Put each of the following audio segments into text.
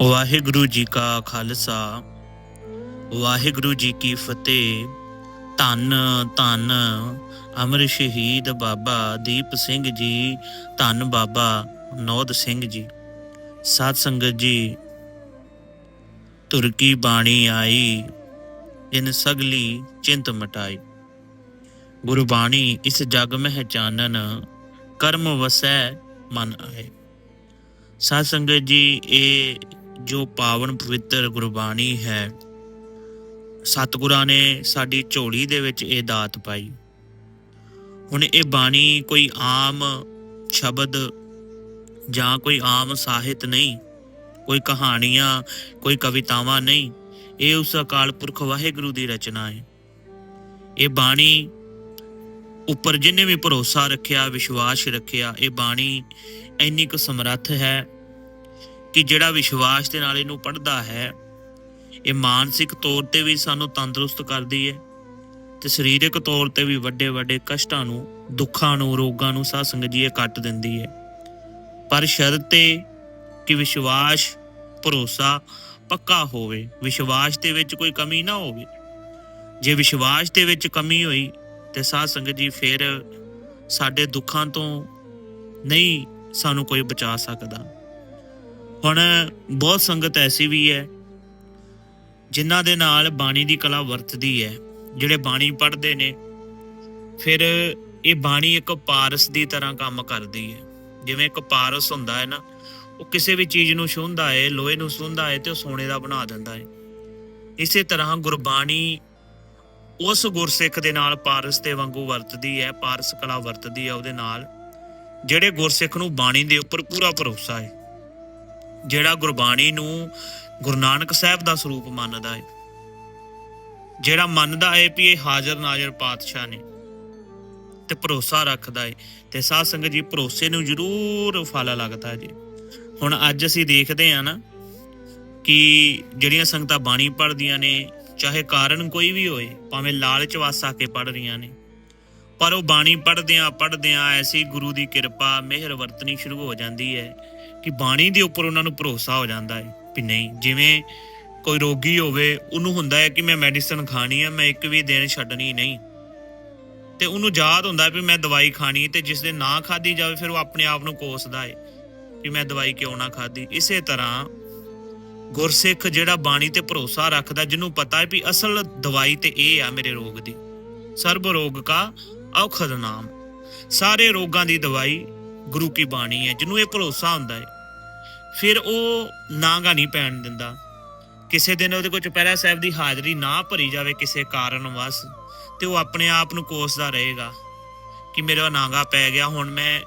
ਵਾਹਿਗੁਰੂ ਜੀ ਕਾ ਖਾਲਸਾ, ਵਾਹਿਗੁਰੂ ਜੀ ਕੀ ਫਤਿਹ। ਧੰਨ ਧੰਨ ਅਮਰ ਸ਼ਹੀਦ ਬਾਬਾ ਦੀਪ ਸਿੰਘ ਜੀ, ਧੰਨ ਬਾਬਾ ਨੌਦ ਸਿੰਘ ਜੀ। ਸਾਧ ਸੰਗਤ ਜੀ ਤੁਰਕੀ ਬਾਣੀ ਆਈ, ਜਿਨ ਸਗਲੀ ਚਿੰਤ ਮਟਾਈ। ਗੁਰੂ ਬਾਣੀ ਇਸ ਜਗ ਮਹਿ ਚਾਨਨ, ਕਰਮ ਵਸੈ ਮਨ ਆਏ। ਸਾਧ ਸੰਗਤ ਜੀ, ਇਹ ਜੋ ਪਾਵਨ ਪਵਿੱਤਰ ਗੁਰਬਾਣੀ ਹੈ, ਸਤਿਗੁਰਾਂ ਨੇ ਸਾਡੀ ਝੋਲੀ ਦੇ ਵਿੱਚ ਇਹ ਦਾਤ ਪਾਈ। ਹੁਣ ਇਹ ਬਾਣੀ ਕੋਈ ਆਮ ਸ਼ਬਦ ਜਾਂ ਕੋਈ ਆਮ ਸਾਹਿਤ ਨਹੀਂ, ਕੋਈ ਕਹਾਣੀਆਂ, ਕੋਈ ਕਵਿਤਾਵਾਂ ਨਹੀਂ, ਇਹ ਉਸ ਅਕਾਲ ਪੁਰਖ ਵਾਹਿਗੁਰੂ ਦੀ ਰਚਨਾ ਹੈ। ਇਹ ਬਾਣੀ ਉੱਪਰ ਜਿਨੇ ਵੀ ਭਰੋਸਾ ਰੱਖਿਆ, ਵਿਸ਼ਵਾਸ ਰੱਖਿਆ, ਇਹ ਬਾਣੀ ਇੰਨੀ ਕੁ ਸਮਰੱਥ ਹੈ ਕਿ ਜਿਹੜਾ ਵਿਸ਼ਵਾਸ ਦੇ ਨਾਲ ਇਹਨੂੰ ਪੜ੍ਹਦਾ ਹੈ, ਇਹ ਮਾਨਸਿਕ ਤੌਰ ਤੇ ਵੀ ਸਾਨੂੰ ਤੰਦਰੁਸਤ ਕਰਦੀ ਹੈ ਤੇ ਸਰੀਰਕ ਤੌਰ ਤੇ ਵੀ ਵੱਡੇ ਵੱਡੇ ਕਸ਼ਟਾਂ ਨੂੰ, ਦੁੱਖਾਂ ਨੂੰ, ਰੋਗਾਂ ਨੂੰ ਸਾਧ ਸੰਗਤ ਜੀ ਇਹ ਕੱਟ ਦਿੰਦੀ ਹੈ। ਪਰ ਸ਼ਰਤ ਤੇ ਕਿ ਵਿਸ਼ਵਾਸ, ਭਰੋਸਾ ਪੱਕਾ ਹੋਵੇ, ਵਿਸ਼ਵਾਸ ਦੇ ਵਿੱਚ ਕੋਈ ਕਮੀ ਨਾ ਹੋਵੇ। ਜੇ ਵਿਸ਼ਵਾਸ ਦੇ ਵਿੱਚ ਕਮੀ ਹੋਈ ਤੇ ਸਾਧ ਸੰਗਤ ਜੀ ਫਿਰ ਸਾਡੇ ਦੁੱਖਾਂ ਤੋਂ ਨਹੀਂ ਸਾਨੂੰ ਕੋਈ ਬਚਾ ਸਕਦਾ। ਹੁਣ ਬਹੁਤ ਸੰਗਤ ਐਸੀ ਵੀ ਹੈ, ਜਿਨ੍ਹਾਂ ਦੇ ਨਾਲ ਬਾਣੀ ਦੀ ਕਲਾ ਵਰਤਦੀ ਹੈ, ਜਿਹੜੇ ਬਾਣੀ ਪੜ੍ਹਦੇ ਨੇ। ਫਿਰ ਇਹ ਬਾਣੀ ਇੱਕ ਪਾਰਸ ਦੀ ਤਰ੍ਹਾਂ ਕੰਮ ਕਰਦੀ ਹੈ। ਜਿਵੇਂ ਇੱਕ ਪਾਰਸ ਹੁੰਦਾ ਹੈ ਨਾ, ਉਹ ਕਿਸੇ ਵੀ ਚੀਜ਼ ਨੂੰ ਛੂੰਹਦਾ ਹੈ, ਲੋਹੇ ਨੂੰ ਛੂੰਹਦਾ ਹੈ ਤੇ ਉਹ ਸੋਨੇ ਦਾ ਬਣਾ ਦਿੰਦਾ ਹੈ। ਇਸੇ ਤਰ੍ਹਾਂ ਗੁਰਬਾਣੀ ਉਸ ਗੁਰਸਿੱਖ ਦੇ ਨਾਲ ਪਾਰਸ ਦੇ ਵਾਂਗੂ ਵਰਤਦੀ ਹੈ, ਪਾਰਸ ਕਲਾ ਵਰਤਦੀ ਹੈ ਉਹਦੇ ਨਾਲ, ਜਿਹੜੇ ਗੁਰਸਿੱਖ ਨੂੰ ਬਾਣੀ ਦੇ ਉੱਪਰ ਪੂਰਾ ਭਰੋਸਾ ਹੈ। ਜਿਹੜਾ ਗੁਰਬਾਣੀ ਨੂੰ ਗੁਰੂ ਨਾਨਕ ਸਾਹਿਬ ਦਾ ਸਰੂਪ ਮੰਨਦਾ ਹੈ। ਜਿਹੜਾ ਮੰਨਦਾ ਹੈ ਵੀ ਇਹ ਹਾਜ਼ਰ ਨਾਜ਼ਰ ਪਾਤਸ਼ਾਹ ਨੇ ਤੇ ਭਰੋਸਾ ਰੱਖਦਾ ਹੈ ਤੇ ਸਾਧ ਸੰਗਤ ਜੀ ਭਰੋਸੇ ਨੂੰ ਜ਼ਰੂਰ ਫਲ ਲੱਗਦਾ ਹੈ ਜੀ। ਹੁਣ ਅੱਜ ਅਸੀਂ ਦੇਖਦੇ ਹਾਂ ਨਾ ਕਿ ਜਿਹੜੀਆਂ ਸੰਗਤਾਂ ਬਾਣੀ ਪੜ੍ਹਦੀਆਂ ਨੇ, ਚਾਹੇ ਕਾਰਨ ਕੋਈ ਵੀ ਹੋਏ, ਭਾਵੇਂ ਲਾਲਚ ਵਾਸਾ ਕੇ ਪੜ੍ਹ ਰਹੀਆਂ ਨੇ, ਪਰ ਉਹ ਬਾਣੀ ਪੜ੍ਹਦਿਆਂ ਪੜ੍ਹਦਿਆਂ ਐਸੀ ਗੁਰੂ ਦੀ ਕਿਰਪਾ, ਮਿਹਰ, ਵਰਤਣੀ ਸ਼ੁਰੂ ਹੋ ਜਾਂਦੀ ਹੈ ਕਿ ਬਾਣੀ ਦੇ ਉੱਪਰ ਉਹਨਾਂ ਨੂੰ ਭਰੋਸਾ ਹੋ ਜਾਂਦਾ ਹੈ ਵੀ ਨਹੀਂ, ਜਿਵੇਂ ਕੋਈ ਰੋਗੀ ਹੋਵੇ, ਉਹਨੂੰ ਹੁੰਦਾ ਹੈ ਕਿ ਮੈਂ ਮੈਡੀਸਨ ਖਾਣੀ ਹੈ, ਮੈਂ ਇੱਕ ਵੀ ਦਿਨ ਛੱਡਣੀ ਨਹੀਂ। ਤੇ ਉਹਨੂੰ ਯਾਦ ਹੁੰਦਾ ਵੀ ਮੈਂ ਦਵਾਈ ਖਾਣੀ ਤੇ ਜਿਸ ਦੇ ਨਾ ਖਾਦੀ ਜਾਵੇ, ਫਿਰ ਉਹ ਆਪਣੇ ਆਪ ਨੂੰ ਕੋਸਦਾ ਹੈ ਕਿ ਮੈਂ ਦਵਾਈ ਕਿਉਂ ਨਾ ਖਾਦੀ ਇਸੇ ਤਰ੍ਹਾਂ ਗੁਰਸਿੱਖ ਜਿਹੜਾ ਬਾਣੀ ਤੇ ਭਰੋਸਾ ਰੱਖਦਾ, ਜਿਹਨੂੰ ਪਤਾ ਹੈ ਵੀ ਅਸਲ ਦਵਾਈ ਤੇ ਇਹ ਆ ਮੇਰੇ ਰੋਗ ਦੀ। ਸਰਬ ਰੋਗ ਕਾ ਔਖਦ ਨਾਮ। ਸਾਰੇ ਰੋਗਾਂ ਦੀ ਦਵਾਈ ਗੁਰੂ ਕੀ ਬਾਣੀ ਹੈ, ਜਿਹਨੂੰ ਇਹ ਭਰੋਸਾ ਹੁੰਦਾ ਹੈ। ਫਿਰ ਉਹ ਨਾਂਗਾ ਨਹੀਂ ਪੈਣ ਦਿੰਦਾ। ਕਿਸੇ ਦਿਨ ਉਹਦੇ ਕੋਲ ਚੁਪਹਿਰਾ ਸਾਹਿਬ ਦੀ ਹਾਜ਼ਰੀ ਨਾ ਭਰੀ ਜਾਵੇ ਕਿਸੇ ਕਾਰਨ ਵਸ, ਤੇ ਉਹ ਆਪਣੇ ਆਪ ਨੂੰ ਕੋਸਦਾ ਰਹੇਗਾ ਕਿ ਮੇਰਾ ਨਾਂਗਾ ਪੈ ਗਿਆ, ਹੁਣ ਮੈਂ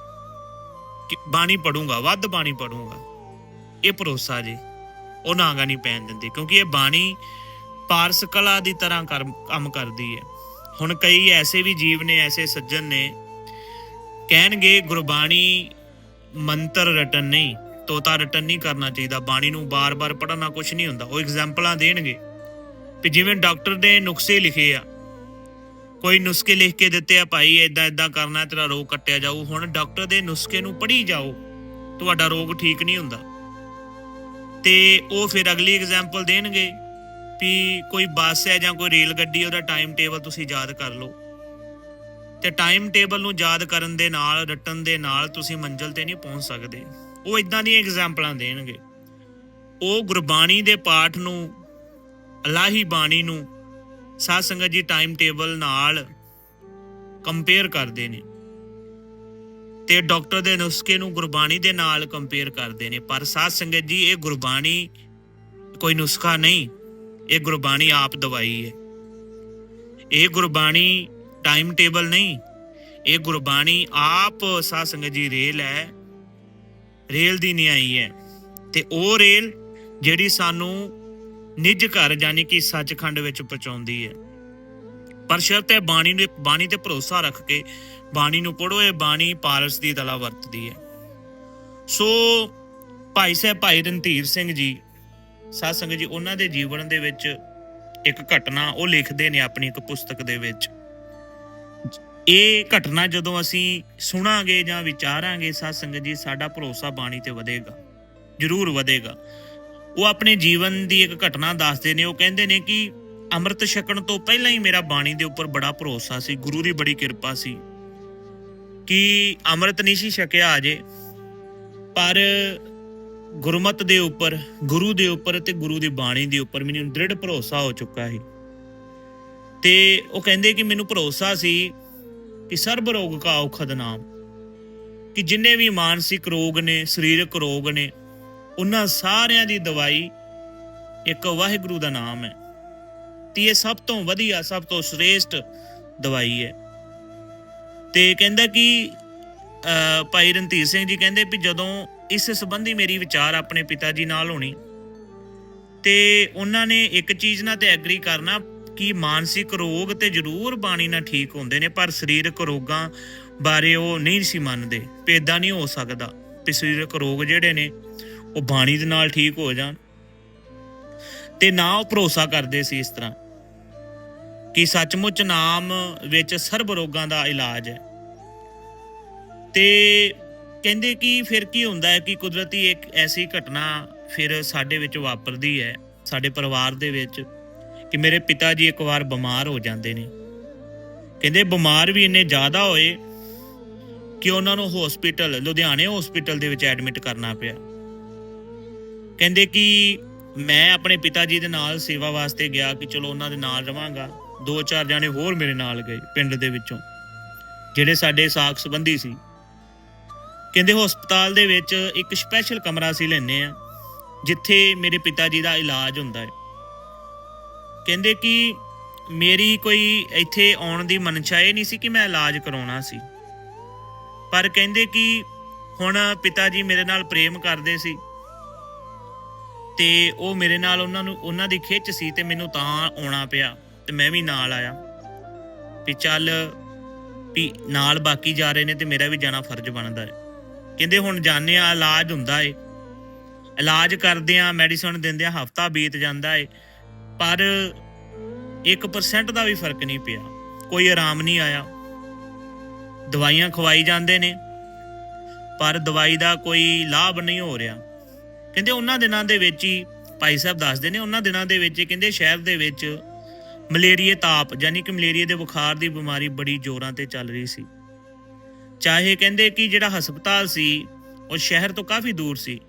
ਕਿ- ਬਾਣੀ ਪੜੂੰਗਾ, ਵੱਧ ਬਾਣੀ ਪੜੂੰਗਾ। ਇਹ ਭਰੋਸਾ ਜੀ, ਉਹ ਨਾਂਗਾ ਨਹੀਂ ਪੈਣ ਦਿੰਦੀ, ਕਿਉਂਕਿ ਇਹ ਬਾਣੀ ਪਾਰਸ ਕਲਾ ਦੀ ਤਰ੍ਹਾਂ ਕਰ- ਕੰਮ ਕਰਦੀ ਹੈ। ਹੁਣ ਕਈ ਐਸੇ ਵੀ ਜੀਵ ਨੇ, ਐਸੇ ਸੱਜਣ ਨੇ, ਕਹਿਣਗੇ ਗੁਰਬਾਣੀ ਮੰਤਰ ਰਟਨ ਨਹੀਂ ਤੋਤਾ ਰਿਟਰਨ ਨਹੀਂ ਕਰਨਾ ਚਾਹੀਦਾ। ਬਾਣੀ ਨੂੰ ਬਾਰ-ਬਾਰ ਪੜ੍ਹਨਾ ਕੁਝ ਨਹੀਂ ਹੁੰਦਾ। ਉਹ ਐਗਜ਼ਾਮਪਲਾਂ ਦੇਣਗੇ। ਵੀ ਜਿਵੇਂ ਡਾਕਟਰ ਨੇ ਨੁਸਖੇ ਲਿਖੇ ਆ। ਕੋਈ ਨੁਸਖੇ ਲਿਖ ਕੇ ਦਿੱਤੇ ਆ, ਭਾਈ ਇਦਾਂ ਇਦਾਂ ਕਰਨਾ, ਤੇਰਾ ਰੋਗ ਕੱਟਿਆ ਜਾਊ। ਹੁਣ ਡਾਕਟਰ ਦੇ ਨੁਸਖੇ ਨੂੰ ਪੜ੍ਹੀ ਜਾਓ। ਤੁਹਾਡਾ ਰੋਗ ਠੀਕ ਨਹੀਂ ਹੁੰਦਾ। ਤੇ ਉਹ ਫਿਰ ਅਗਲੀ ਐਗਜ਼ਾਮਪਲ ਦੇਣਗੇ ਵੀ ਕੋਈ ਬੱਸ ਹੈ ਜਾਂ ਕੋਈ ਰੇਲ ਗੱਡੀ, ਉਹਦਾ ਟਾਈਮ ਟੇਬਲ ਤੁਸੀਂ ਯਾਦ ਕਰ ਲਓ। ਤੇ ਟਾਈਮ ਟੇਬਲ ਨੂੰ ਯਾਦ ਕਰਨ ਦੇ ਨਾਲ, ਰਟਣ ਦੇ ਨਾਲ ਤੁਸੀਂ ਮੰਜ਼ਿਲ ਤੇ ਨਹੀਂ ਪਹੁੰਚ ਸਕਦੇ। ਉਹ ਇਦਾਂ ਦੀਆਂ ਐਗਜ਼ਾਮਪਲਾਂ ਦੇਣਗੇ। ਉਹ ਗੁਰਬਾਣੀ ਦੇ ਪਾਠ ਨੂੰ, ਅਲਾਹੀ ਬਾਣੀ ਨੂੰ ਸਾਧ ਸੰਗਤ ਜੀ ਟਾਈਮ ਟੇਬਲ ਨਾਲ ਕੰਪੇਅਰ ਕਰਦੇ ਨੇ। ਤੇ ਡਾਕਟਰ ਦੇ ਨੁਸਖੇ ਨੂੰ ਗੁਰਬਾਣੀ ਦੇ ਨਾਲ ਕੰਪੇਅਰ ਕਰਦੇ ਨੇ। ਪਰ ਸਾਧ ਸੰਗਤ ਜੀ, ਇਹ ਗੁਰਬਾਣੀ ਕੋਈ ਨੁਸਖਾ ਨਹੀਂ। ਇਹ ਗੁਰਬਾਣੀ ਆਪ ਦਵਾਈ ਹੈ। ਇਹ ਗੁਰਬਾਣੀ ਟਾਈਮ ਟੇਬਲ ਨਹੀਂ। ਇਹ ਗੁਰਬਾਣੀ ਆਪ ਸਾਧ ਸੰਗਤ ਜੀ ਰੇਲ ਹੈ। ਰੇਲ ਦੀ ਨਿਆਈ ਹੈ। ਤੇ ਉਹ ਰੇਲ ਜਿਹੜੀ ਸਾਨੂੰ ਨਿੱਜ ਘਰ ਜਾਨੀ ਕਿ ਸੱਚਖੰਡ ਵਿੱਚ ਪਹੁੰਚਾਉਂਦੀ ਹੈ। ਪਰ ਸ਼ਰਤ ਹੈ ਬਾਣੀ ਨੂੰ, ਬਾਣੀ ਤੇ ਭਰੋਸਾ ਰੱਖ ਕੇ ਬਾਣੀ ਨੂੰ ਪੜੋ ਇਹ ਬਾਣੀ ਪਾਰਸ ਦੀ ਤਲਾ ਵਰਤਦੀ ਹੈ। ਸੋ ਭਾਈ ਸਾਹਿਬ ਭਾਈ ਰਣਧੀਰ ਸਿੰਘ ਜੀ, ਸਾਧ ਸੰਗਤ ਜੀ, ਉਹਨਾਂ ਦੇ ਜੀਵਨ ਦੇ ਵਿੱਚ ਇੱਕ ਘਟਨਾ ਉਹ ਲਿਖਦੇ ਨੇ ਆਪਣੀ ਇੱਕ ਪੁਸਤਕ ਦੇ ਵਿੱਚ। ਇਹ ਘਟਨਾ ਜਦੋਂ ਅਸੀਂ ਸੁਣਾਂਗੇ ਜਾਂ ਵਿਚਾਰਾਂਗੇ, ਸਾਧ ਸੰਗਤ ਜੀ, ਸਾਡਾ ਭਰੋਸਾ ਬਾਣੀ ਤੇ ਵਧੇਗਾ, ਜ਼ਰੂਰ ਵਧੇਗਾ। ਉਹ ਆਪਣੇ ਜੀਵਨ ਦੀ ਇੱਕ ਘਟਨਾ ਦੱਸਦੇ ਨੇ, ਉਹ ਕਹਿੰਦੇ ਨੇ ਕਿ ਅੰਮ੍ਰਿਤ ਛਕਣ ਤੋਂ ਪਹਿਲਾਂ ਹੀ ਮੇਰਾ ਬਾਣੀ ਦੇ ਉੱਪਰ ਬੜਾ ਭਰੋਸਾ ਸੀ, ਗੁਰੂ ਦੀ ਬੜੀ ਕਿਰਪਾ ਸੀ ਕਿ ਅੰਮ੍ਰਿਤ ਨਹੀਂ ਸੀ ਛਕਿਆ ਅਜੇ, ਪਰ ਗੁਰਮਤ ਦੇ ਉੱਪਰ, ਗੁਰੂ ਦੇ ਉੱਪਰ ਤੇ ਗੁਰੂ ਦੀ ਬਾਣੀ ਦੇ ਉੱਪਰ ਮੈਨੂੰ ਦ੍ਰਿੜ ਭਰੋਸਾ ਹੋ ਚੁੱਕਾ ਸੀ। ਤੇ ਉਹ ਕਹਿੰਦੇ ਕਿ ਮੈਨੂੰ ਭਰੋਸਾ ਸੀ ਕਿ ਸਰਬ ਰੋਗ ਕਾ ਔਖਦ ਨਾਮ। ਕਿ ਜਿੰਨੇ ਵੀ ਮਾਨਸਿਕ ਰੋਗ ਨੇ, ਸਰੀਰਕ ਰੋਗ ਨੇ, ਉਹਨਾਂ ਸਾਰਿਆਂ ਦੀ ਦਵਾਈ ਇੱਕ ਵਾਹਿਗੁਰੂ ਦਾ ਨਾਮ ਹੈ। ਤੇ ਇਹ ਸਭ ਤੋਂ ਵਧੀਆ, ਸਭ ਤੋਂ ਸ੍ਰੇਸ਼ਟ ਦਵਾਈ ਹੈ। ਤੇ ਕਹਿੰਦਾ ਕਿ ਭਾਈ ਰਣਧੀਰ ਸਿੰਘ ਜੀ ਕਹਿੰਦੇ ਵੀ ਜਦੋਂ ਇਸ ਸੰਬੰਧੀ ਮੇਰੀ ਵਿਚਾਰ ਆਪਣੇ ਪਿਤਾ ਜੀ ਨਾਲ ਹੋਣੀ, ਤੇ ਉਹਨਾਂ ਨੇ ਇੱਕ ਚੀਜ਼ ਨਾਲ ਤੇ ਐਗਰੀ ਕਰਨਾ ਕਿ ਮਾਨਸਿਕ ਰੋਗ ਤੇ ਜ਼ਰੂਰ ਬਾਣੀ ਨਾਲ ਠੀਕ ਹੁੰਦੇ ਨੇ, ਪਰ ਸਰੀਰਕ ਰੋਗਾਂ ਬਾਰੇ ਉਹ ਨਹੀਂ ਸੀ ਮੰਨਦੇ ਵੀ ਨਹੀਂ ਹੋ ਸਕਦਾ। ਵੀ ਸਰੀਰਕ ਰੋਗ ਜਿਹੜੇ ਨੇ, ਉਹ ਬਾਣੀ ਦੇ ਨਾਲ ਠੀਕ ਹੋ ਜਾਣ ਤੇ ਨਾ ਉਹ ਭਰੋਸਾ ਕਰਦੇ ਸੀ ਇਸ ਤਰ੍ਹਾਂ ਕਿ ਸੱਚਮੁੱਚ ਨਾਮ ਵਿੱਚ ਸਰਬ ਰੋਗਾਂ ਦਾ ਇਲਾਜ ਹੈ। ਤੇ ਕਹਿੰਦੇ ਕਿ ਫਿਰ ਕੀ ਹੁੰਦਾ ਹੈ ਕਿ ਕੁਦਰਤੀ ਇੱਕ ਐਸੀ ਘਟਨਾ ਫਿਰ ਸਾਡੇ ਵਿੱਚ ਵਾਪਰਦੀ ਹੈ, ਸਾਡੇ ਪਰਿਵਾਰ ਦੇ ਵਿੱਚ ਕਿ ਮੇਰੇ ਪਿਤਾ ਜੀ ਇੱਕ ਵਾਰ ਬਿਮਾਰ ਹੋ ਜਾਂਦੇ ਨੇ। ਕਹਿੰਦੇ ਬਿਮਾਰ ਵੀ ਇੰਨੇ ਜ਼ਿਆਦਾ ਹੋਏ ਕਿ ਉਹਨਾਂ ਨੂੰ ਹਸਪੀਟਲ ਲੁਧਿਆਣੇ ਹਸਪੀਟਲ ਦੇ ਵਿੱਚ ਐਡਮਿਟ ਕਰਨਾ ਪਿਆ। ਕਹਿੰਦੇ ਕਿ ਮੈਂ ਆਪਣੇ ਪਿਤਾ ਜੀ ਦੇ ਨਾਲ ਸੇਵਾ ਵਾਸਤੇ ਗਿਆ ਕਿ ਚਲੋ ਉਹਨਾਂ ਦੇ ਨਾਲ ਰਵਾਂਗਾ। ਦੋ ਚਾਰ ਜਾਣੇ ਹੋਰ ਮੇਰੇ ਨਾਲ ਗਏ ਪਿੰਡ ਦੇ ਵਿੱਚੋਂ, ਜਿਹੜੇ ਸਾਡੇ ਸਾਖ ਸੰਬੰਧੀ ਸੀ। ਕਹਿੰਦੇ ਹਸਪਤਾਲ ਦੇ ਵਿੱਚ ਇੱਕ ਸਪੈਸ਼ਲ ਕਮਰਾ ਸੀ ਲੈਨੇ ਆ ਜਿੱਥੇ ਮੇਰੇ ਪਿਤਾ ਜੀ ਦਾ ਇਲਾਜ ਹੁੰਦਾ ਹੈ। ਕਹਿੰਦੇ ਕਿ ਮੇਰੀ ਕੋਈ ਇੱਥੇ ਆਉਣ ਦੀ ਮਨਸ਼ਾ ਇਹ ਨਹੀਂ ਸੀ ਕਿ ਮੈਂ ਇਲਾਜ ਕਰਾਉਣਾ ਸੀ। ਪਰ ਕਹਿੰਦੇ ਕਿ ਹੁਣ ਪਿਤਾ ਜੀ ਮੇਰੇ ਨਾਲ ਪ੍ਰੇਮ ਕਰਦੇ ਸੀ ਤੇ ਉਹ ਮੇਰੇ ਨਾਲ ਉਹਨਾਂ ਨੂੰ, ਉਹਨਾਂ ਦੀ ਖਿੱਚ ਸੀ ਤੇ ਮੈਨੂੰ ਤਾਂ ਆਉਣਾ ਪਿਆ ਤੇ ਮੈਂ ਵੀ ਨਾਲ ਆਇਆ ਵੀ ਚੱਲ ਵੀ ਨਾਲ ਬਾਕੀ ਜਾ ਰਹੇ ਨੇ ਤੇ ਮੇਰਾ ਵੀ ਜਾਣਾ ਫਰਜ਼ ਬਣਦਾ ਹੈ। ਕਹਿੰਦੇ ਹੁਣ ਜਾਣੇ ਆ ਇਲਾਜ ਹੁੰਦਾ ਏ ਇਲਾਜ ਕਰਦੇ ਆ ਮੈਡੀਸਨ ਦਿੰਦੇ ਆ ਹਫਤਾ ਬੀਤ ਜਾਂਦਾ ਏ ਪਰ 1% ਦਾ ਵੀ ਫ਼ਰਕ ਨਹੀਂ ਪਿਆ। ਕੋਈ ਆਰਾਮ ਨਹੀਂ ਆਇਆ। ਦਵਾਈਆਂ ਖਵਾਈ ਜਾਂਦੇ ਨੇ, ਪਰ ਦਵਾਈ ਦਾ ਕੋਈ ਲਾਭ ਨਹੀਂ ਹੋ ਰਿਹਾ। ਕਹਿੰਦੇ ਉਹਨਾਂ ਦਿਨਾਂ ਦੇ ਵਿੱਚ ਹੀ, ਭਾਈ ਸਾਹਿਬ ਦੱਸਦੇ ਨੇ, ਉਹਨਾਂ ਦਿਨਾਂ ਦੇ ਵਿੱਚ ਹੀ ਕਹਿੰਦੇ ਸ਼ਹਿਰ ਦੇ ਵਿੱਚ ਮਲੇਰੀਏ ਤਾਪ ਯਾਨੀ ਕਿ ਮਲੇਰੀਏ ਦੇ ਬੁਖਾਰ ਦੀ ਬਿਮਾਰੀ ਬੜੀ ਜ਼ੋਰਾਂ ਤੇ ਚੱਲ ਰਹੀ ਸੀ। ਚਾਹੇ ਕਹਿੰਦੇ ਕਿ ਜਿਹੜਾ ਹਸਪਤਾਲ ਸੀ, ਉਹ ਸ਼ਹਿਰ ਤੋਂ ਕਾਫੀ ਦੂਰ ਸੀ।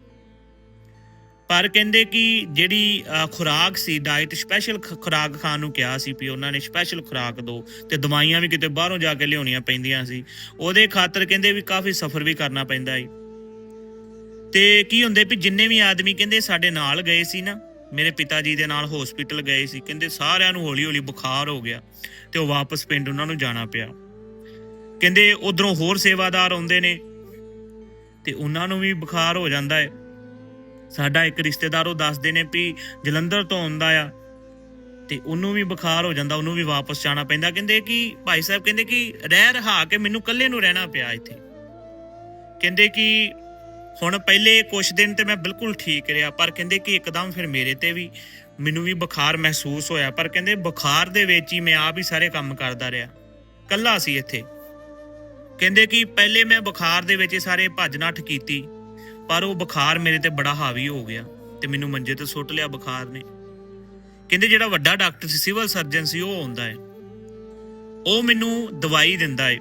ਪਰ ਕਹਿੰਦੇ ਕਿ ਜਿਹੜੀ ਖੁਰਾਕ ਸੀ ਡਾਈਟ ਸਪੈਸ਼ਲ ਖੁਰਾਕ ਖਾਣ ਨੂੰ ਕਿਹਾ ਸੀ ਵੀ ਉਹਨਾਂ ਨੇ ਸਪੈਸ਼ਲ ਖੁਰਾਕ ਦੋ ਤੇ ਦਵਾਈਆਂ ਵੀ ਕਿਤੇ ਬਾਹਰੋਂ ਜਾ ਕੇ ਲਿਆਉਣੀਆਂ ਪੈਂਦੀਆਂ ਸੀ। ਉਹਦੇ ਖਾਤਰ ਕਹਿੰਦੇ ਵੀ ਕਾਫੀ ਸਫ਼ਰ ਵੀ ਕਰਨਾ ਪੈਂਦਾ ਸੀ ਤੇ ਕੀ ਹੁੰਦੇ ਵੀ ਜਿੰਨੇ ਵੀ ਆਦਮੀ ਕਹਿੰਦੇ ਸਾਡੇ ਨਾਲ ਗਏ ਸੀ ਨਾ, ਮੇਰੇ ਪਿਤਾ ਜੀ ਦੇ ਨਾਲ ਹਸਪੀਟਲ ਗਏ ਸੀ, ਕਹਿੰਦੇ ਸਾਰਿਆਂ ਨੂੰ ਹੌਲੀ ਹੌਲੀ ਬੁਖਾਰ ਹੋ ਗਿਆ ਤੇ ਉਹ ਵਾਪਸ ਪਿੰਡ ਉਹਨਾਂ ਨੂੰ ਜਾਣਾ ਪਿਆ। ਕਹਿੰਦੇ ਉਧਰੋਂ ਹੋਰ ਸੇਵਾਦਾਰ ਆਉਂਦੇ ਨੇ ਤੇ ਉਹਨਾਂ ਨੂੰ ਵੀ ਬੁਖਾਰ ਹੋ ਜਾਂਦਾ ਹੈ ਸਾਡਾ ਇੱਕ ਰਿਸ਼ਤੇਦਾਰ ਉਹ ਦੱਸਦੇ ਨੇ ਵੀ ਜਲੰਧਰ ਤੋਂ ਆਉਂਦਾ ਆ ਤੇ ਉਹਨੂੰ ਵੀ ਬੁਖਾਰ ਹੋ ਜਾਂਦਾ, ਉਹਨੂੰ ਵੀ ਵਾਪਸ ਜਾਣਾ ਪੈਂਦਾ। ਕਹਿੰਦੇ ਕਿ ਭਾਈ ਸਾਹਿਬ ਕਹਿੰਦੇ ਕਿ ਰਹਿ ਰਹਾ ਕੇ ਮੈਨੂੰ ਇਕੱਲੇ ਨੂੰ ਰਹਿਣਾ ਪਿਆ ਇੱਥੇ। ਕਹਿੰਦੇ ਕਿ ਹੁਣ ਪਹਿਲੇ ਕੁਝ ਦਿਨ ਤੇ ਮੈਂ ਬਿਲਕੁਲ ਠੀਕ ਰਿਹਾ, ਪਰ ਕਹਿੰਦੇ ਕਿ ਇੱਕਦਮ ਫਿਰ ਮੇਰੇ ਤੇ ਵੀ ਮੈਨੂੰ ਵੀ ਬੁਖਾਰ ਮਹਿਸੂਸ ਹੋਇਆ। ਪਰ ਕਹਿੰਦੇ ਬੁਖਾਰ ਦੇ ਵਿੱਚ ਹੀ ਮੈਂ ਆਪ ਹੀ ਸਾਰੇ ਕੰਮ ਕਰਦਾ ਰਿਹਾ। ਕੱਲਾ ਸੀ ਇੱਥੇ। ਕਹਿੰਦੇ ਕਿ ਪਹਿਲੇ ਮੈਂ ਬੁਖਾਰ ਦੇ ਵਿੱਚ ਸਾਰੇ ਭੱਜ ਨੱਠ ਕੀਤੀ। ਪਰ ਉਹ ਬੁਖਾਰ ਮੇਰੇ ਤੇ ਬੜਾ ਹਾਵੀ ਹੋ ਗਿਆ ਤੇ ਮੈਨੂੰ ਮੰਜੇ ਤੇ ਸੁੱਟ ਲਿਆ ਬੁਖਾਰ ਨੇ। ਕਹਿੰਦੇ ਜਿਹੜਾ ਵੱਡਾ ਡਾਕਟਰ ਸੀ, ਸਿਵਲ ਸਰਜਨ ਸੀ, ਉਹ ਆਉਂਦਾ ਹੈ। ਉਹ ਮੈਨੂੰ ਦਵਾਈ ਦਿੰਦਾ ਹੈ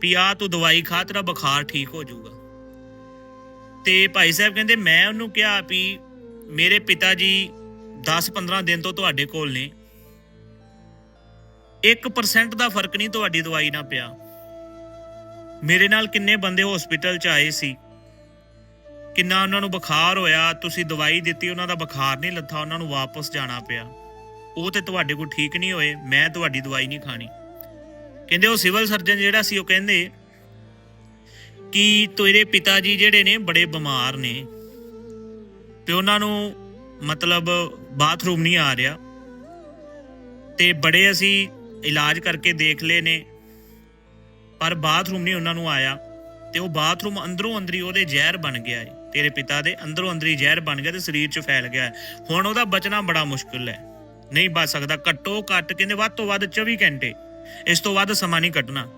ਵੀ ਆ ਤੂੰ ਦਵਾਈ ਖਾ, ਤੇਰਾ ਬੁਖਾਰ ਠੀਕ ਹੋ ਜਾਊਗਾ। ਤੇ ਭਾਈ ਸਾਹਿਬ ਕਹਿੰਦੇ, ਮੈਂ ਉਹਨੂੰ ਕਿਹਾ ਵੀ ਮੇਰੇ ਪਿਤਾ ਜੀ 10-15 ਦਿਨ ਤੋਂ ਤੁਹਾਡੇ ਕੋਲ ਨੇ। 1% ਦਾ ਫ਼ਰਕ ਨਹੀਂ ਤੁਹਾਡੀ ਦਵਾਈ ਨਾਲ ਪਿਆ। ਮੇਰੇ ਨਾਲ ਕਿੰਨੇ ਬੰਦੇ ਹਸਪੀਟਲ 'ਚ ਆਏ ਸੀ। ਕਿੰਨਾ ਉਹਨਾਂ ਨੂੰ ਬੁਖਾਰ ਹੋਇਆ, ਤੁਸੀਂ ਦਵਾਈ ਦਿੱਤੀ, ਉਹਨਾਂ ਦਾ ਬੁਖਾਰ ਨਹੀਂ ਲੱਥਾ, ਉਹਨਾਂ ਨੂੰ ਵਾਪਸ ਜਾਣਾ ਪਿਆ। ਉਹ ਤੇ ਤੁਹਾਡੇ ਕੋਲ ਠੀਕ ਨਹੀਂ ਹੋਏ, ਮੈਂ ਤੁਹਾਡੀ ਦਵਾਈ ਨਹੀਂ ਖਾਣੀ। ਕਹਿੰਦੇ ਉਹ ਸਿਵਲ ਸਰਜਨ ਜਿਹੜਾ ਸੀ, ਉਹ ਕਹਿੰਦੇ ਕਿ ਤੇਰੇ ਪਿਤਾ ਜੀ ਜਿਹੜੇ ਨੇ, ਬੜੇ ਬਿਮਾਰ ਨੇ। ਤੇ ਉਹਨਾਂ ਨੂੰ ਮਤਲਬ ਬਾਥਰੂਮ ਨਹੀਂ ਆ ਰਿਹਾ। ਤੇ ਬੜੇ ਅਸੀਂ ਇਲਾਜ ਕਰਕੇ ਦੇਖ ਲਏ ਨੇ, ਪਰ ਬਾਥਰੂਮ ਨਹੀਂ ਉਹਨਾਂ ਨੂੰ ਆਇਆ। ਤੇ ਉਹ ਬਾਥਰੂਮ ਅੰਦਰੋਂ ਅੰਦਰੀ ਉਹਦੇ ਜ਼ਹਿਰ ਬਣ ਗਿਆ ਹੈ ਤੇਰੇ ਪਿਤਾ ਦੇ ਅੰਦਰੋਂ ਅੰਦਰੀ ਜ਼ਹਿਰ ਬਣ ਗਿਆ ਤੇ ਸਰੀਰ 'ਚ ਫੈਲ ਗਿਆ। ਹੁਣ ਉਹਦਾ ਬਚਣਾ ਬੜਾ ਮੁਸ਼ਕਲ ਹੈ। ਨਹੀਂ ਬਚ ਸਕਦਾ, ਘੱਟੋ ਘੱਟ ਕਹਿੰਦੇ ਵੱਧ ਤੋਂ ਵੱਧ 24 ਘੰਟੇ। ਇਸ ਤੋਂ ਵੱਧ ਸਮਾਂ ਨਹੀਂ ਕੱਢਣਾ।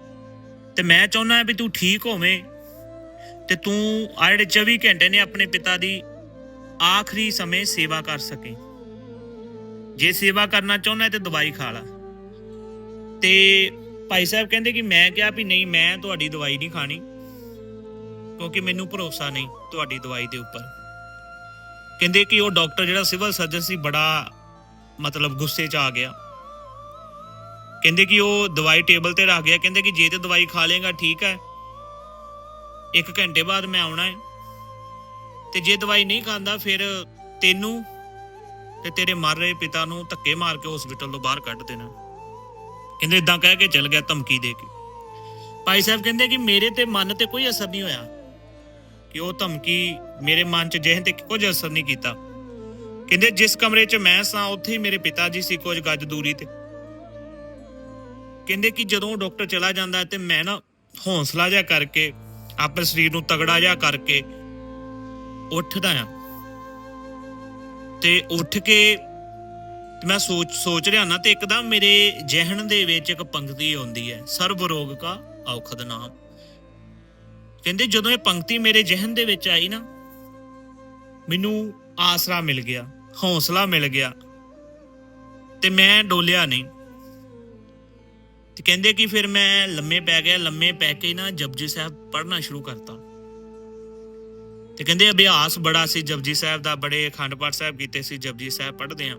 ਤੇ ਮੈਂ ਚਾਹੁੰਦਾ ਵੀ ਤੂੰ ਠੀਕ ਹੋਵੇਂ। ਤੇ ਤੂੰ ਆ ਜਿਹੜੇ 24 ਘੰਟੇ ਨੇ ਆਪਣੇ ਪਿਤਾ ਦੀ ਆਖਰੀ ਸਮੇਂ ਸੇਵਾ ਕਰ ਸਕੇ। ਜੇ ਸੇਵਾ ਕਰਨਾ ਚਾਹੁੰਦਾ ਤੇ ਦਵਾਈ ਖਾ ਲਾ। ਤੇ ਭਾਈ ਸਾਹਿਬ ਕਹਿੰਦੇ ਕਿ ਮੈਂ ਕਿਹਾ ਵੀ ਨਹੀਂ, ਮੈਂ ਤੁਹਾਡੀ ਦਵਾਈ ਨਹੀਂ ਖਾਣੀ। ਕਿਉਂਕਿ ਮੈਨੂੰ ਭਰੋਸਾ ਨਹੀਂ ਤੁਹਾਡੀ ਦਵਾਈ ਦੇ ਉੱਪਰ। ਕਹਿੰਦੇ ਕਿ ਉਹ ਡਾਕਟਰ ਜਿਹੜਾ ਸਿਵਲ ਸਰਜਨ ਸੀ, ਬੜਾ ਮਤਲਬ ਗੁੱਸੇ 'ਚ ਆ ਗਿਆ। ਕਹਿੰਦੇ ਕਿ ਉਹ ਦਵਾਈ ਟੇਬਲ ਤੇ ਰੱਖ ਗਿਆ। ਕਹਿੰਦੇ ਕਿ ਜੇ ਤੇ ਦਵਾਈ ਖਾ ਲੇਗਾ ਠੀਕ ਹੈ। ਇੱਕ ਘੰਟੇ ਬਾਅਦ ਮੈਂ ਆਉਣਾ ਹੈ। ਤੇ ਜੇ ਦਵਾਈ ਨਹੀਂ ਖਾਂਦਾ, ਫਿਰ ਤੈਨੂੰ ਤੇ ਤੇਰੇ ਮਰ ਰਹੇ ਪਿਤਾ ਨੂੰ ਧੱਕੇ ਮਾਰ ਕੇ ਹਸਪੀਟਲ ਤੋਂ ਬਾਹਰ ਕੱਢ ਦੇਣਾ। ਕਹਿੰਦੇ ਇਦਾਂ ਕਹਿ ਕੇ ਚਲ ਗਿਆ ਧਮਕੀ ਦੇ ਕੇ। ਭਾਈ ਸਾਹਿਬ ਕਹਿੰਦੇ ਕਿ ਮੇਰੇ ਤੇ ਮਨ ਤੇ ਕੋਈ ਅਸਰ ਨਹੀਂ ਹੋਇਆ। ਕਿ ਉਹ ਧਮਕੀ ਮੇਰੇ ਮਨ 'ਚ ਜਿਹਨ ਤੇ ਕੁਝ ਅਸਰ ਨਹੀਂ ਕੀਤਾ। ਕਹਿੰਦੇ, ਜਿਸ ਕਮਰੇ 'ਚ ਮੈਂ ਸਾਂ, ਉੱਥੇ ਹੀ ਮੇਰੇ ਪਿਤਾ ਜੀ ਸੀ ਕੁਝ ਗੱਜ ਦੂਰੀ ਤੇ। ਕਹਿੰਦੇ ਕਿ ਜਦੋਂ ਡਾਕਟਰ ਚਲਾ ਜਾਂਦਾ ਤੇ ਮੈਂ ਨਾ ਹੌਸਲਾ ਜਿਹਾ ਕਰਕੇ, ਆਪਣੇ ਸਰੀਰ ਨੂੰ ਤਗੜਾ ਜਿਹਾ ਕਰਕੇ ਉੱਠਦਾ ਆ ਤੇ ਉੱਠ ਕੇ ਮੈਂ ਸੋਚ ਸੋਚ ਰਿਹਾ ਨਾ, ਤੇ ਇੱਕਦਮ ਮੇਰੇ ਜ਼ਿਹਨ ਦੇ ਵਿੱਚ ਇੱਕ ਪੰਕਤੀ ਆਉਂਦੀ ਹੈ ਸਰਬ ਰੋਗ ਕਾ ਔਖਦ ਨਾਮ। ਕਹਿੰਦੇ ਜਦੋਂ ਇਹ ਪੰਕਤੀ ਮੇਰੇ ਜ਼ਿਹਨ ਦੇ ਵਿੱਚ ਆਈ ਨਾ, ਮੈਨੂੰ ਆਸਰਾ ਮਿਲ ਗਿਆ, ਹੌਸਲਾ ਮਿਲ ਗਿਆ ਤੇ ਮੈਂ ਡੋਲਿਆ ਨਹੀਂ। ਤੇ ਕਹਿੰਦੇ ਕਿ ਫਿਰ ਮੈਂ ਲੰਮੇ ਪੈ ਗਿਆ, ਲੰਮੇ ਪੈ ਕੇ ਨਾ ਜਪਜੀ ਸਾਹਿਬ ਪੜ੍ਹਨਾ ਸ਼ੁਰੂ ਕਰਤਾ। ਤੇ ਕਹਿੰਦੇ ਅਭਿਆਸ ਬੜਾ ਸੀ, ਜਪਜੀ ਸਾਹਿਬ ਦਾ ਬੜੇ ਅਖੰਡ ਪਾਠ ਸਾਹਿਬ ਕੀਤੇ ਸੀ, ਜਪਜੀ ਸਾਹਿਬ ਪੜ੍ਹਦੇ ਆ।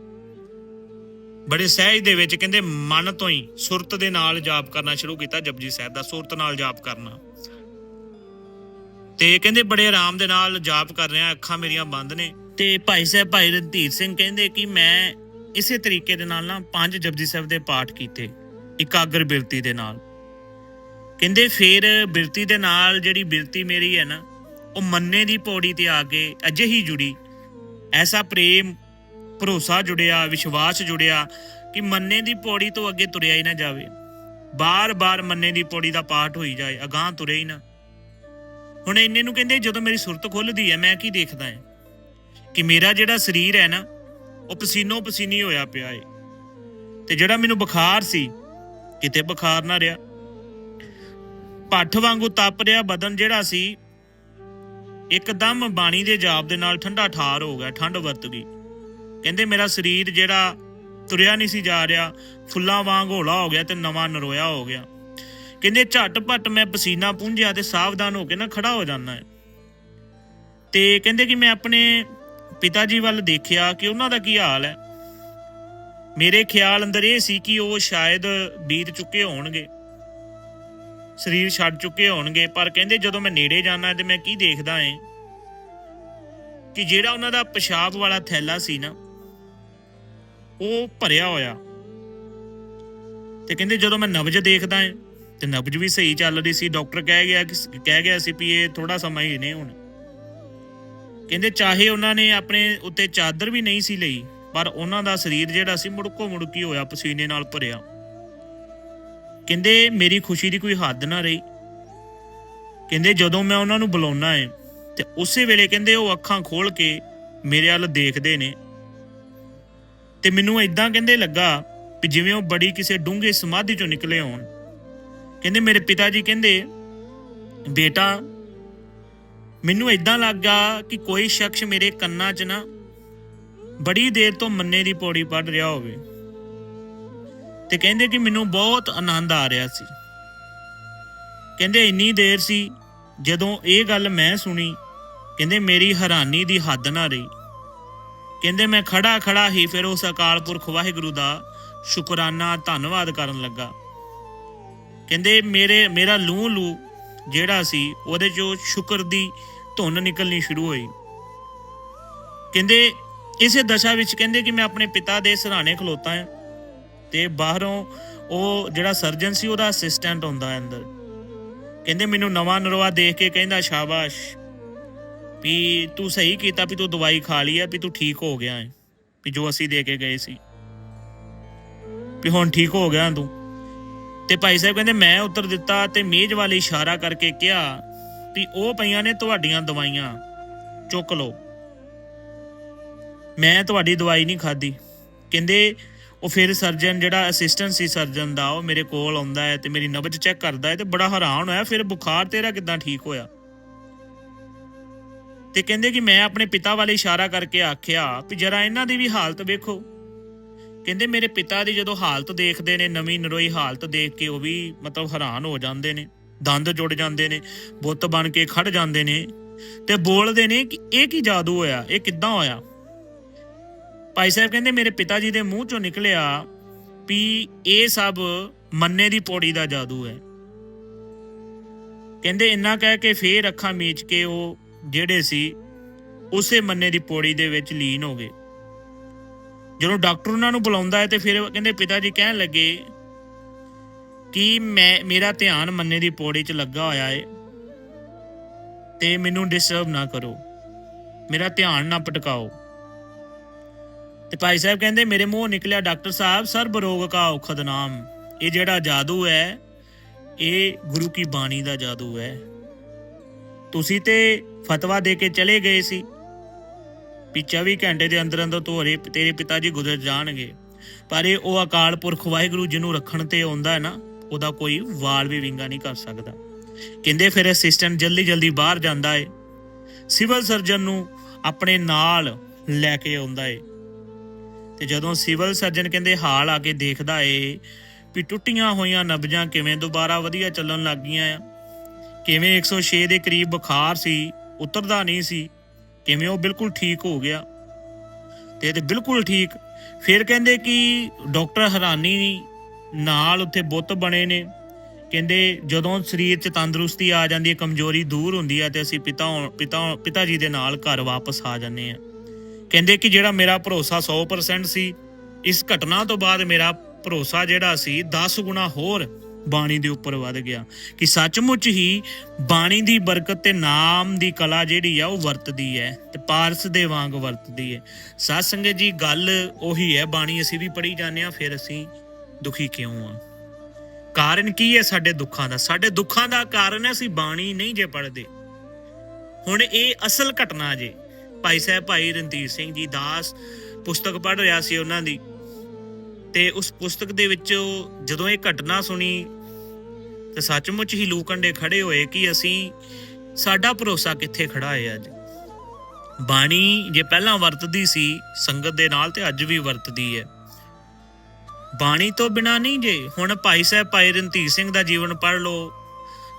ਬੜੇ ਸਹਿਜ ਦੇ ਵਿੱਚ ਕਹਿੰਦੇ ਮਨ ਤੋਂ ਹੀ ਸੁਰਤ ਦੇ ਨਾਲ ਜਾਪ ਕਰਨਾ ਸ਼ੁਰੂ ਕੀਤਾ ਜਪਜੀ ਸਾਹਿਬ ਦਾ, ਸੁਰਤ ਨਾਲ ਜਾਪ ਕਰਨਾ। ਤੇ ਕਹਿੰਦੇ ਬੜੇ ਆਰਾਮ ਦੇ ਨਾਲ ਜਾਪ ਕਰ ਰਿਹਾ, ਅੱਖਾਂ ਮੇਰੀਆਂ ਬੰਦ ਨੇ। ਤੇ ਭਾਈ ਸਾਹਿਬ, ਭਾਈ ਰਣਧੀਰ ਸਿੰਘ ਕਹਿੰਦੇ ਕਿ ਮੈਂ ਇਸੇ ਤਰੀਕੇ ਦੇ ਨਾਲ ਨਾ ਪੰਜ ਜਪਜੀ ਸਾਹਿਬ ਦੇ ਪਾਠ ਕੀਤੇ, ਇਕਾਗਰ ਬਿਰਤੀ ਦੇ ਨਾਲ। ਕਹਿੰਦੇ ਫੇਰ ਬਿਰਤੀ ਦੇ ਨਾਲ ਜਿਹੜੀ ਬਿਰਤੀ ਮੇਰੀ ਹੈ ਨਾ, ਉਹ ਮੰਨੇ ਦੀ ਪੌੜੀ ਤੇ ਆ ਕੇ ਅਜੇ ਹੀ ਜੁੜੀ। ਐਸਾ ਪ੍ਰੇਮ, ਭਰੋਸਾ ਜੁੜਿਆ, ਵਿਸ਼ਵਾਸ ਜੁੜਿਆ ਕਿ ਮੰਨੇ ਦੀ ਪੌੜੀ ਤੋਂ ਅੱਗੇ ਤੁਰਿਆ ਹੀ ਨਾ ਜਾਵੇ। ਬਾਰ-ਬਾਰ ਮੰਨੇ ਦੀ ਪੌੜੀ ਦਾ ਪਾਠ ਹੋਈ ਜਾਏ, ਅਗਾਹ ਤੁਰੇ ਹੀ ਨਾ। ਹੁਣ ਇੰਨੇ ਨੂੰ ਕਹਿੰਦੇ ਜਦੋਂ ਮੇਰੀ ਸੁਰਤ ਖੁੱਲਦੀ ਹੈ, ਮੈਂ ਕੀ ਦੇਖਦਾ ਹਾਂ? ਕਿ ਮੇਰਾ ਜਿਹੜਾ ਸਰੀਰ ਹੈ ਨਾ, ਉਹ ਪਸੀਨੋ ਪਸੀਨੀ ਹੋਇਆ ਪਿਆ ਏ। ਤੇ ਜਿਹੜਾ ਮੈਨੂੰ ਬੁਖਾਰ ਸੀ, ਕਿਤੇ ਬੁਖਾਰ ਨਾ ਰਿਹਾ। ਪੱਠ ਵਾਂਗੂ ਤਪ ਰਿਹਾ ਬਦਨ ਜਿਹੜਾ ਸੀ, ਇੱਕਦਮ ਬਾਣੀ ਦੇ ਜਾਪ ਦੇ ਨਾਲ ਠੰਡਾ ਠਾਰ ਹੋ ਗਿਆ, ਠੰਡ ਵਰਤ ਗਈ। ਕਹਿੰਦੇ ਮੇਰਾ ਸਰੀਰ ਜਿਹੜਾ ਤੁਰਿਆ ਨਹੀਂ ਸੀ ਜਾ ਰਿਹਾ, ਫੁੱਲਾਂ ਵਾਂਗ ਹੌਲਾ ਹੋ ਗਿਆ ਤੇ ਨਵਾਂ ਨਰੋਇਆ ਹੋ ਗਿਆ। ਕਹਿੰਦੇ ਝਟਪਟ ਮੈਂ ਪਸੀਨਾ ਪੂੰਝਿਆ ਤੇ ਸਾਵਧਾਨ ਹੋ ਕੇ ਨਾ ਖੜਾ ਹੋ ਜਾਂਦਾ ਹੈ। ਤੇ ਕਹਿੰਦੇ ਕਿ ਮੈਂ ਆਪਣੇ ਪਿਤਾ ਜੀ ਵੱਲ ਦੇਖਿਆ ਕਿ ਉਹਨਾਂ ਦਾ ਕੀ ਹਾਲ ਹੈ। ਮੇਰੇ ਖਿਆਲ ਅੰਦਰ ਇਹ ਸੀ ਕਿ ਉਹ ਸ਼ਾਇਦ ਬੀਤ ਚੁੱਕੇ ਹੋਣਗੇ। ਸਰੀਰ ਛੱਡ ਚੁੱਕੇ ਹੋਣਗੇ, ਪਰ ਕਹਿੰਦੇ ਜਦੋਂ ਮੈਂ ਨੇੜੇ ਜਾਣਾ ਤੇ ਮੈਂ ਕੀ ਦੇਖਦਾ ਏ ਕਿ ਜਿਹੜਾ ਉਹਨਾਂ ਦਾ ਪਿਸ਼ਾਬ ਵਾਲਾ ਥੈਲਾ ਸੀ ਨਾ, ਉਹ ਭਰਿਆ ਹੋਇਆ। ਤੇ ਕਹਿੰਦੇ ਜਦੋਂ ਮੈਂ ਨਬਜ ਦੇਖਦਾ ਏ ਤੇ ਨਬਜ ਵੀ ਸਹੀ ਚੱਲ ਰਹੀ ਸੀ। ਡਾਕਟਰ ਕਹਿ ਗਿਆ ਕਿ ਕਹਿ ਗਿਆ ਸੀ ਵੀ ਇਹ ਥੋੜਾ ਸਮਾਂ ਹੀ ਨੇ ਹੁਣ। ਕਹਿੰਦੇ ਚਾਹੇ ਉਹਨਾਂ ਨੇ ਆਪਣੇ ਉੱਤੇ ਚਾਦਰ ਵੀ ਨਹੀਂ ਸੀ ਲਈ, ਪਰ ਉਹਨਾਂ ਦਾ ਸਰੀਰ ਜਿਹੜਾ ਸੀ ਮੁੜਕੋ ਮੁੜਕੀ ਹੋਇਆ, ਪਸੀਨੇ ਨਾਲ ਭਰਿਆ। ਕਹਿੰਦੇ ਮੇਰੀ ਖੁਸ਼ੀ ਦੀ ਕੋਈ ਹੱਦ ਨਾ ਰਹੀ। ਕਹਿੰਦੇ ਜਦੋਂ ਮੈਂ ਉਹਨਾਂ ਨੂੰ ਬੁਲਾਉਣਾ ਏ, ਤੇ ਉਸੇ ਵੇਲੇ ਕਹਿੰਦੇ ਉਹ ਅੱਖਾਂ ਖੋਲ ਕੇ ਮੇਰੇ ਵੱਲ ਦੇਖਦੇ ਨੇ। ਤੇ ਮੈਨੂੰ ਇਦਾਂ ਕਹਿੰਦੇ ਲੱਗਾ ਵੀ ਜਿਵੇਂ ਉਹ ਬੜੀ ਕਿਸੇ ਡੂੰਘੇ ਸਮਾਧੀ ਚੋਂ ਨਿਕਲੇ ਹੋਣ। ਕਹਿੰਦੇ, ਮੇਰੇ ਪਿਤਾ ਜੀ ਕਹਿੰਦੇ, ਬੇਟਾ, ਮੈਨੂੰ ਇਦਾਂ ਲੱਗਾ ਕਿ ਕੋਈ ਸ਼ਖਸ ਮੇਰੇ ਕੰਨਾਂ 'ਚ ਨਾ ਬੜੀ ਦੇਰ ਤੋਂ ਮੰਨੇ ਦੀ ਪੌੜੀ ਪੜ ਰਿਹਾ ਹੋਵੇ। ਤੇ ਕਹਿੰਦੇ ਕਿ ਮੈਨੂੰ ਬਹੁਤ ਆਨੰਦ ਆ ਰਿਹਾ ਸੀ। ਕਹਿੰਦੇ, ਇੰਨੀ ਦੇਰ ਸੀ ਜਦੋਂ ਇਹ ਗੱਲ ਮੈਂ ਸੁਣੀ। ਕਹਿੰਦੇ, ਮੇਰੀ ਹੈਰਾਨੀ ਦੀ ਹੱਦ ਨਾ ਰਹੀ। ਕਹਿੰਦੇ, ਮੈਂ ਖੜਾ ਖੜਾ ਹੀ ਫਿਰ ਉਸ ਅਕਾਲ ਪੁਰਖ ਵਾਹਿਗੁਰੂ ਦਾ ਸ਼ੁਕਰਾਨਾ, ਧੰਨਵਾਦ ਕਰਨ ਲੱਗਾ। ਕਹਿੰਦੇ ਮੇਰੇ, ਮੇਰਾ ਲੂ ਲੂ ਜਿਹੜਾ ਸੀ, ਉਹਦੇ ਚੋਂ ਸ਼ੁਕਰ ਦੀ ਧੁੰਨ ਨਿਕਲਣੀ ਸ਼ੁਰੂ ਹੋਈ। ਕਹਿੰਦੇ ਇਸੇ ਦਸ਼ਾ ਵਿੱਚ ਕਹਿੰਦੇ ਕਿ ਮੈਂ ਆਪਣੇ ਪਿਤਾ ਦੇ ਸਰਾਣੇ ਖਲੋਤਾ ਹਾਂ ਤੇ ਬਾਹਰੋਂ ਉਹ ਜਿਹੜਾ ਸਰਜਨ ਸੀ, ਉਹਦਾ ਅਸਿਸਟੈਂਟ ਹੁੰਦਾ ਹੈ ਅੰਦਰ। ਕਹਿੰਦੇ ਮੈਨੂੰ ਨਵਾਂ ਨਰਵਾ ਦੇਖ ਕੇ ਕਹਿੰਦਾ, ਸ਼ਾਬਾਸ਼, ਵੀ ਤੂੰ ਸਹੀ ਕੀਤਾ ਵੀ ਤੂੰ ਦਵਾਈ ਖਾ ਲਈ ਹੈ, ਵੀ ਤੂੰ ਠੀਕ ਹੋ ਗਿਆ ਹੈ, ਵੀ ਜੋ ਅਸੀਂ ਦੇ ਕੇ ਗਏ ਸੀ। ਵੀ ਹੁਣ ਠੀਕ ਹੋ ਗਿਆ ਤੂੰ। ਤੇ ਭਾਈ ਸਾਹਿਬ ਕਹਿੰਦੇ, ਮੈਂ ਉੱਤਰ ਦਿੱਤਾ ਤੇ ਮੇਜ਼ ਵਾਲੇ ਇਸ਼ਾਰਾ ਕਰਕੇ ਕਿਹਾ ਵੀ ਉਹ ਪਈਆਂ ਨੇ ਤੁਹਾਡੀਆਂ ਦਵਾਈਆਂ। ਚੁੱਕ ਲਓ। ਮੈਂ ਤੁਹਾਡੀ ਦਵਾਈ ਨਹੀਂ ਖਾਦੀ ਕਹਿੰਦੇ, ਉਹ ਫਿਰ ਸਰਜਨ ਜਿਹੜਾ ਅਸਿਸਟੈਂਟ ਸੀ ਸਰਜਨ ਦਾ, ਉਹ ਮੇਰੇ ਕੋਲ ਆਉਂਦਾ ਹੈ ਤੇ ਮੇਰੀ ਨਬਜ ਚੈੱਕ ਕਰਦਾ ਹੈ ਤੇ ਬੜਾ ਹੈਰਾਨ ਹੋਇਆ, ਫਿਰ ਬੁਖਾਰ ਤੇਰਾ ਕਿਦਾਂ ਠੀਕ ਹੋਇਆ? ਤੇ ਕਹਿੰਦੇ ਕਿ ਮੈਂ ਆਪਣੇ ਪਿਤਾ ਵਾਲੇ ਇਸ਼ਾਰਾ ਕਰਕੇ ਆਖਿਆ ਵੀ ਜਰਾ ਇਹਨਾਂ ਦੀ ਵੀ ਹਾਲਤ ਵੇਖੋ। ਕਹਿੰਦੇ ਮੇਰੇ ਪਿਤਾ ਦੀ ਜਦੋਂ ਹਾਲਤ ਦੇਖਦੇ ਨੇ, ਨਵੀਂ ਨਰੋਈ ਹਾਲਤ ਦੇਖ ਕੇ ਉਹ ਵੀ ਮਤਲਬ ਹੈਰਾਨ ਹੋ ਜਾਂਦੇ ਨੇ, ਦੰਦ ਜੁੜ ਜਾਂਦੇ ਨੇ, ਬੁੱਤ ਬਣ ਕੇ ਖੜ ਜਾਂਦੇ ਨੇ ਤੇ ਬੋਲਦੇ ਨੇ ਕਿ ਇਹ ਕੀ ਜਾਦੂ ਹੋਇਆ, ਇਹ ਕਿੱਦਾਂ ਹੋਇਆ? ਭਾਈ ਸਾਹਿਬ ਕਹਿੰਦੇ ਮੇਰੇ ਪਿਤਾ ਜੀ ਦੇ ਮੂੰਹ ਚੋਂ ਨਿਕਲਿਆ ਵੀ ਇਹ ਸਭ ਮੰਨੇ ਦੀ ਪੌੜੀ ਦਾ ਜਾਦੂ ਹੈ। ਕਹਿੰਦੇ ਇੰਨਾ ਕਹਿ ਕੇ ਫੇਰ ਅੱਖਾਂ ਮੀਚ ਕੇ ਉਹ ਜਿਹੜੇ ਸੀ, ਉਸੇ ਮੰਨੇ ਦੀ ਪੌੜੀ ਦੇ ਵਿੱਚ ਲੀਨ ਹੋ ਗਏ। ਜਦੋਂ ਡਾਕਟਰ ਉਹਨਾਂ ਨੂੰ ਬੁਲਾਉਂਦਾ ਹੈ ਤੇ ਫਿਰ ਕਹਿੰਦੇ, ਪਿਤਾ ਜੀ, ਕਹਿਣ ਲੱਗੇ ਕਿ ਮੈਂ, ਮੇਰਾ ਧਿਆਨ ਮੰਨੇ ਦੀ ਪੌੜੀ 'ਚ ਲੱਗਾ ਹੋਇਆ ਹੈ ਤੇ ਮੈਨੂੰ ਡਿਸਟਰਬ ਨਾ ਕਰੋ। ਮੇਰਾ ਧਿਆਨ ਨਾ ਭਟਕਾਓ। ਤੇ ਭਾਈ ਸਾਹਿਬ ਕਹਿੰਦੇ, ਮੇਰੇ ਮੂੰਹ ਨਿਕਲਿਆ ਡਾਕਟਰ ਸਾਹਿਬ ਸਰਬ ਰੋਗ ਕਾ ਔਖਦ ਨਾਮ। ਇਹ ਜਿਹੜਾ ਜਾਦੂ ਹੈ, ਇਹ ਗੁਰੂ ਕੀ ਬਾਣੀ ਦਾ ਜਾਦੂ ਹੈ। ਤੁਸੀਂ ਤੇ ਫਤਵਾ ਦੇ ਕੇ ਚਲੇ ਗਏ ਸੀ। ਵੀ 24 ਘੰਟੇ ਦੇ ਅੰਦਰ ਅੰਦਰ ਤੁਹਾਡੇ ਤੇਰੇ ਪਿਤਾ ਜੀ ਗੁਜ਼ਰ ਜਾਣਗੇ। ਪਰ ਇਹ ਉਹ ਅਕਾਲ ਪੁਰਖ ਵਾਹਿਗੁਰੂ ਜਿਹਨੂੰ ਰੱਖਣ ਤੇ ਆਉਂਦਾ ਹੈ ਨਾ, ਉਹਦਾ ਕੋਈ ਵਾਲ ਵੀ ਵਿੰਗਾ ਨਹੀਂ ਕਰ ਸਕਦਾ। ਕਹਿੰਦੇ ਫਿਰ ਅਸਿਸਟੈਂਟ ਜਲਦੀ ਜਲਦੀ ਬਾਹਰ ਜਾਂਦਾ ਏ। ਸਿਵਲ ਸਰਜਨ ਨੂੰ ਆਪਣੇ ਨਾਲ ਲੈ ਕੇ ਆਉਂਦਾ ਏ। ਤੇ ਜਦੋਂ ਸਿਵਲ ਸਰਜਨ ਕਹਿੰਦੇ ਹਾਲ ਆ ਕੇ ਦੇਖਦਾ ਏ ਵੀ ਟੁੱਟੀਆਂ ਹੋਈਆਂ ਨਬਜਾਂ ਕਿਵੇਂ ਦੁਬਾਰਾ ਵਧੀਆ ਚੱਲਣ ਲੱਗ ਗਈਆਂ ਆ। ਕਿਵੇਂ 106 ਦੇ ਕਰੀਬ ਬੁਖਾਰ ਸੀ, ਉਤਰਦਾ ਨਹੀਂ ਸੀ। ਕਿਵੇਂ ਉਹ ਬਿਲਕੁਲ ਠੀਕ ਹੋ ਗਿਆ ਤੇ ਤੇ ਬਿਲਕੁਲ ਠੀਕ। ਫਿਰ ਕਹਿੰਦੇ ਕਿ ਡਾਕਟਰ ਹੈਰਾਨੀ ਨਾਲ ਉੱਥੇ ਬੁੱਤ ਬਣੇ ਨੇ। ਕਹਿੰਦੇ ਜਦੋਂ ਸਰੀਰ 'ਚ ਤੰਦਰੁਸਤੀ ਆ ਜਾਂਦੀ ਹੈ, ਕਮਜ਼ੋਰੀ ਦੂਰ ਹੁੰਦੀ ਹੈ ਤੇ ਅਸੀਂ ਪਿਤਾ ਪਿਤਾ ਪਿਤਾ ਜੀ ਦੇ ਨਾਲ ਘਰ ਵਾਪਸ ਆ ਜਾਂਦੇ ਆ ਕਹਿੰਦੇ ਕਿ ਜਿਹੜਾ ਮੇਰਾ ਭਰੋਸਾ 100% ਸੀ, ਇਸ ਘਟਨਾ ਤੋਂ ਬਾਅਦ ਮੇਰਾ ਭਰੋਸਾ ਜਿਹੜਾ ਸੀ 10 ਗੁਣਾ ਹੋਰ ਬਾਣੀ ਦੇ ਉੱਪਰ ਵੱਧ ਗਿਆ ਕਿ ਸੱਚਮੁੱਚ ਹੀ ਬਾਣੀ ਦੀ ਬਰਕਤ ਤੇ ਨਾਮ ਦੀ ਕਲਾ ਜਿਹੜੀ ਆ, ਉਹ ਵਰਤਦੀ ਹੈ ਤੇ ਪਾਰਸ ਦੇ ਵਾਂਗ ਵਰਤਦੀ ਹੈ। ਸਾਧ ਸੰਗਤ ਜੀ, ਗੱਲ ਉਹੀ ਹੈ, ਬਾਣੀ ਅਸੀਂ ਵੀ ਪੜ੍ਹੀ ਜਾਂਦੇ ਆ ਫਿਰ ਅਸੀਂ ਦੁਖੀ ਕਿਉਂ ਆ ਕਾਰਨ ਕੀ ਹੈ ਸਾਡੇ ਦੁੱਖਾਂ ਦਾ? ਸਾਡੇ ਦੁੱਖਾਂ ਦਾ ਕਾਰਨ ਹੈ, ਅਸੀਂ ਬਾਣੀ ਨਹੀਂ ਜੇ ਪੜ੍ਹਦੇ। ਹੁਣ ਇਹ ਅਸਲ ਘਟਨਾ ਜੇ, ਭਾਈ ਸਾਹਿਬ, ਭਾਈ ਰਣਧੀਰ ਸਿੰਘ ਜੀ ਦਾਸ ਪੁਸਤਕ ਪੜ੍ਹ ਰਿਹਾ ਸੀ ਉਹਨਾਂ ਦੀ। ਤੇ ਉਸ ਪੁਸਤਕ ਦੇ ਵਿੱਚ ਜਦੋਂ ਇਹ ਘਟਨਾ ਸੁਣੀ, ਤੇ ਸੱਚਮੁੱਚ ਹੀ ਲੂਕੰਡੇ ਖੜੇ ਹੋਏ ਕਿ ਅਸੀਂ ਸਾਡਾ ਭਰੋਸਾ ਕਿੱਥੇ ਖੜਾ ਹੈ ਅੱਜ। ਬਾਣੀ ਜੇ ਪਹਿਲਾਂ ਵਰਤਦੀ ਸੀ, ਸੰਗਤ ਦੇ ਨਾਲ ਤੇ ਅੱਜ ਵੀ ਵਰਤਦੀ ਹੈ। ਬਾਣੀ ਤੋਂ ਬਿਨਾ ਨਹੀਂ ਜੇ, ਹੁਣ ਭਾਈ ਸਾਹਿਬ, ਭਾਈ ਰਣਧੀਰ ਸਿੰਘ ਦਾ ਜੀਵਨ ਪੜ੍ਹ ਲਓ,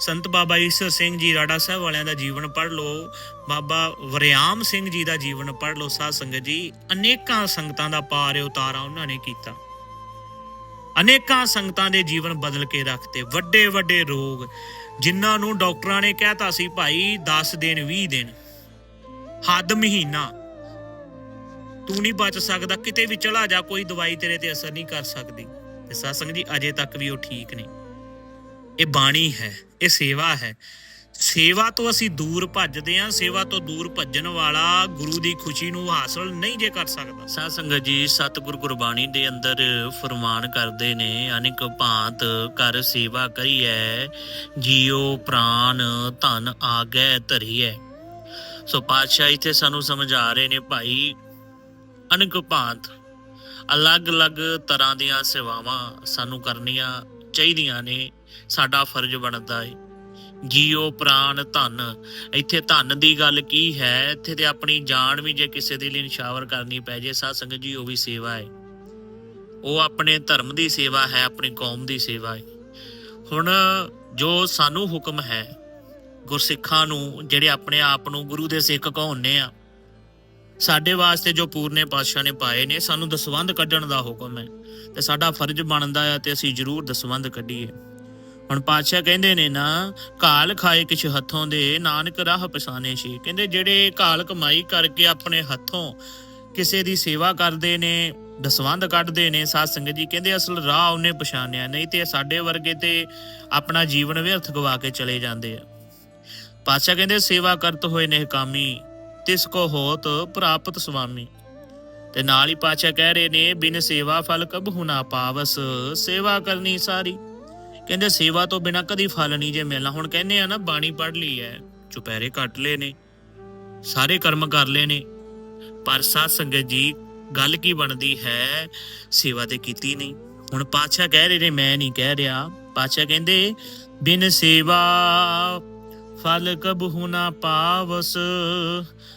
ਸੰਤ ਬਾਬਾ ਈਸ਼ਰ ਸਿੰਘ ਜੀ ਰਾੜਾ ਸਾਹਿਬ ਵਾਲਿਆਂ ਦਾ ਜੀਵਨ ਪੜ੍ਹ ਲਓ, ਬਾਬਾ ਵਰਿਆਮ ਸਿੰਘ ਜੀ ਦਾ ਜੀਵਨ ਪੜ੍ਹ ਲਓ, ਸਾਧ ਸੰਗਤ ਜੀ, ਅਨੇਕਾਂ ਸੰਗਤਾਂ ਦਾ ਪਾਰ ਉਤਾਰਾ ਉਹਨਾਂ ਨੇ ਕੀਤਾ। ਅਨੇਕਾਂ ਸੰਗਤਾਂ ਦੇ ਜੀਵਨ ਬਦਲ ਕੇ ਰੱਖਤੇ। ਵੱਡੇ ਵੱਡੇ ਰੋਗ, ਜਿਨ੍ਹਾਂ ਨੂੰ ਡਾਕਟਰਾਂ ਨੇ ਕਹਿਤਾ ਸੀ, ਭਾਈ 10 ਦਿਨ 20 ਦਿਨ, ਹੱਦ ਮਹੀਨਾ। ਤੂੰ ਨਹੀਂ ਬਚ ਸਕਦਾ, ਕਿਤੇ ਵੀ ਚਲਾ ਜਾ, ਕੋਈ ਦਵਾਈ ਤੇਰੇ ਤੇ ਅਸਰ ਨਹੀਂ ਕਰ ਸਕਦੀ। ਤੇ ਸਾਧ ਜੀ, ਅਜੇ ਤੱਕ ਵੀ ਉਹ ਠੀਕ ਨੇ। ਇਹ ਬਾਣੀ ਹੈ, ਇਹ ਸੇਵਾ ਹੈ। ਸੇਵਾ ਤੋਂ ਅਸੀਂ ਦੂਰ ਭੱਜਦੇ ਹਾਂ, ਸੇਵਾ ਤੋਂ ਦੂਰ ਭੱਜਣ ਵਾਲਾ ਗੁਰੂ ਦੀ ਖੁਸ਼ੀ ਨੂੰ ਹਾਸਲ ਨਹੀਂ ਜੇ ਕਰ ਸਕਦਾ। ਸਾਧ ਸੰਗਤ ਜੀ, ਸਤਿਗੁਰ ਗੁਰਬਾਣੀ ਦੇ ਅੰਦਰ ਫਰਮਾਨ ਕਰਦੇ ਨੇ, ਅਨੇਕ ਭਾਂਤ ਕਰ ਸੇਵਾ ਕਰੀਐ, ਜੀਉ ਪ੍ਰਾਨ ਧਨ ਆਗੈ ਧਰੀਐ। ਸੋ ਪਾਤਸ਼ਾਹ ਇੱਥੇ ਸਾਨੂੰ ਸਮਝਾ ਰਹੇ ਨੇ ਭਾਈ, ਅਨੇਕ ਭਾਂਤ, ਅਲੱਗ-ਅਲੱਗ ਤਰ੍ਹਾਂ ਦੀਆਂ ਸੇਵਾਵਾਂ ਸਾਨੂੰ ਕਰਨੀਆਂ ਚਾਹੀਦੀਆਂ ਨੇ, ਸਾਡਾ ਫਰਜ਼ ਬਣਦਾ ਹੈ ਜੀਓ ਪ੍ਰਾਣ ਧਨ। ਇੱਥੇ ਧਨ ਦੀ ਗੱਲ ਕੀ ਹੈ? ਇੱਥੇ ਤੇ ਆਪਣੀ ਜਾਨ ਵੀ ਜੇ ਕਿਸੇ ਦੇ ਲਈ ਨਿਸ਼ਾਵਰ ਕਰਨੀ ਪੈ ਜੇ ਸਾਧ ਸੰਗਤ ਜੀ, ਉਹ ਵੀ ਸੇਵਾ ਹੈ ਉਹ ਆਪਣੇ ਧਰਮ ਦੀ ਸੇਵਾ ਹੈ, ਆਪਣੀ ਕੌਮ ਦੀ ਸੇਵਾ ਹੈ ਹੁਣ ਜੋ ਸਾਨੂੰ ਹੁਕਮ ਹੈ, ਗੁਰਸਿੱਖਾਂ ਨੂੰ, ਜਿਹੜੇ ਆਪਣੇ ਆਪ ਨੂੰ ਗੁਰੂ ਦੇ ਸਿੱਖ ਕਹਾਉਂਦੇ ਆ, ਸਾਡੇ ਵਾਸਤੇ ਜੋ ਪੂਰਨੇ ਪਾਤਸ਼ਾਹ ਨੇ ਪਾਏ ਨੇ, ਸਾਨੂੰ ਦਸਵੰਧ ਕੱਢਣ ਦਾ ਹੁਕਮ ਹੈ। ਤੇ ਸਾਡਾ ਫਰਜ਼ ਬਣਦਾ ਆ ਤੇ ਅਸੀਂ ਜ਼ਰੂਰ ਦਸਵੰਧ ਕੱਢੀਏ। ਹੁਣ ਪਾਤਸ਼ਾਹ ਕਹਿੰਦੇ ਨੇ ਨਾ ਕਾਲ ਖਾਏ ਕਿਛ ਹੱਥੋਂ ਦੇ, ਨਾਨਕ ਰਾਹ ਪਛਾਣੇ ਸੀ ਕਹਿੰਦੇ ਜਿਹੜੇ ਕਾਲ ਕਮਾਈ ਕਰਕੇ ਆਪਣੇ ਹੱਥੋਂ ਕਿਸੇ ਦੀ ਸੇਵਾ ਕਰਦੇ ਨੇ, ਦਸਵੰਧ ਕੱਢਦੇ ਨੇ, ਸਾਧ ਸੰਗਤ ਜੀ, ਕਹਿੰਦੇ ਅਸਲ ਰਾਹ ਉਹਨੇ ਪਛਾਣਿਆ ਨਹੀਂ ਤੇ ਸਾਡੇ ਵਰਗੇ ਤੇ ਆਪਣਾ ਜੀਵਨ ਵਿਅਰਥ ਗਵਾ ਕੇ ਚਲੇ ਜਾਂਦੇ ਆ। ਪਾਤਸ਼ਾਹ ਕਹਿੰਦੇ, ਸੇਵਾ ਕਰਤ ਹੋਏ ਨੇ ਕਾਮੀ, ਤਿਸ ਕੋ ਹੋਤ ਪ੍ਰਾਪਤ ਸੁਆਮੀ ਤੇ ਨਾਲ ਹੀ ਪਾਤਸ਼ਾਹ ਕਹਿ ਰਹੇ ਨੇ, ਬਿਨ ਸੇਵਾ ਫਲ ਕਬ ਨਾ ਪਾਵਸ, ਸੇਵਾ ਕਰਨੀ ਸਾਰੀ। ਕਹਿੰਦੇ ਸੇਵਾ ਤੋਂ ਬਿਨਾ ਕਦੀ ਫਲ ਨਹੀਂ ਜੇ ਮਿਲਣਾ। ਹੁਣ ਕਹਿੰਦੇ ਆ ਨਾ, ਬਾਣੀ ਪੜ੍ਹ ਲਈ ਹੈ ਚੁਪਹਿਰੇ ਕੱਟ ਲਏ ਨੇ, ਸਾਰੇ ਕਰਮ ਕਰ ਲਏ ਨੇ। ਪਰ ਸਾਧ ਸੰਗਤ ਜੀ, ਗੱਲ ਕੀ ਬਣਦੀ ਹੈ, ਸੇਵਾ ਤੇ ਕੀਤੀ ਨਹੀਂ। ਹੁਣ ਪਾਤਸ਼ਾਹ ਕਹਿ ਰਹੇ ਨੇ, ਮੈਂ ਨਹੀਂ ਕਹਿ ਰਿਹਾ। ਪਾਤਸ਼ਾਹ ਕਹਿੰਦੇ, ਬਿਨ ਸੇਵਾ ਫਲ ਕਬਹੁ ਨਾ ਪਾਵਸ,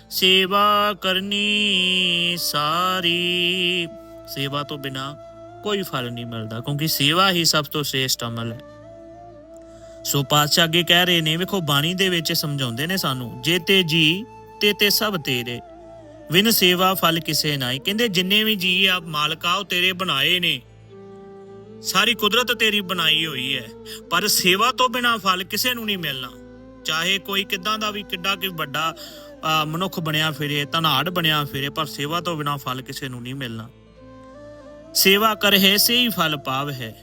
ਸੇਵਾ ਕਰਨੀ ਸਾਰੀ। ਸੇਵਾ ਤੋਂ ਬਿਨਾ ਕੋਈ ਫਲ ਨਹੀਂ ਮਿਲਦਾ, ਕਿਉਂਕਿ ਸੇਵਾ ਹੀ ਸਭ ਤੋਂ ਸ੍ਰੇਸ਼ਟ ਅਮਲ ਹੈ। ਸੋ ਪਾਤਸ਼ਾਹ ਅੱਗੇ ਕਹਿ ਰਹੇ ਨੇ, ਵੇਖੋ, ਬਾਣੀ ਦੇ ਵਿੱਚ ਸਮਝਾਉਂਦੇ ਨੇ ਸਾਨੂੰ, ਜੇ ਤੇ ਜੀ, ਤੇ ਤੇ ਸਭ ਤੇਰੇ। ਵਿਨ ਸੇਵਾ ਫਲ ਕਿਸੇ ਨਾਈ ਕਹਿੰਦੇ, ਜਿੰਨੇ ਵੀ ਜੀ ਆ ਮਾਲਕਾ ਉਹ ਤੇਰੇ ਬਣਾਏ ਨੇ। ਸਾਰੀ ਕੁਦਰਤ ਤੇਰੀ ਬਣਾਈ ਹੋਈ ਹੈ। ਪਰ ਸੇਵਾ ਤੋਂ ਬਿਨਾ ਫਲ ਕਿਸੇ ਨੂੰ ਨਹੀਂ ਮਿਲਣਾ। ਚਾਹੇ ਕੋਈ ਕਿਦਾਂ ਦਾ ਵੀ, ਕਿੱਡਾ ਕਿ ਵੱਡਾ ਮਨੁੱਖ ਬਣਿਆ ਫਿਰੇ, ਧਨਾੜ ਬਣਿਆ ਫਿਰੇ, ਪਰ ਸੇਵਾ ਤੋਂ ਬਿਨਾ ਫਲ ਕਿਸੇ ਨੂੰ ਨਹੀਂ ਮਿਲਣਾ। ਸੇਵਾ ਕਰ ਹੈ, ਸੇ ਫਲ ਪਾਵ ਹੈ।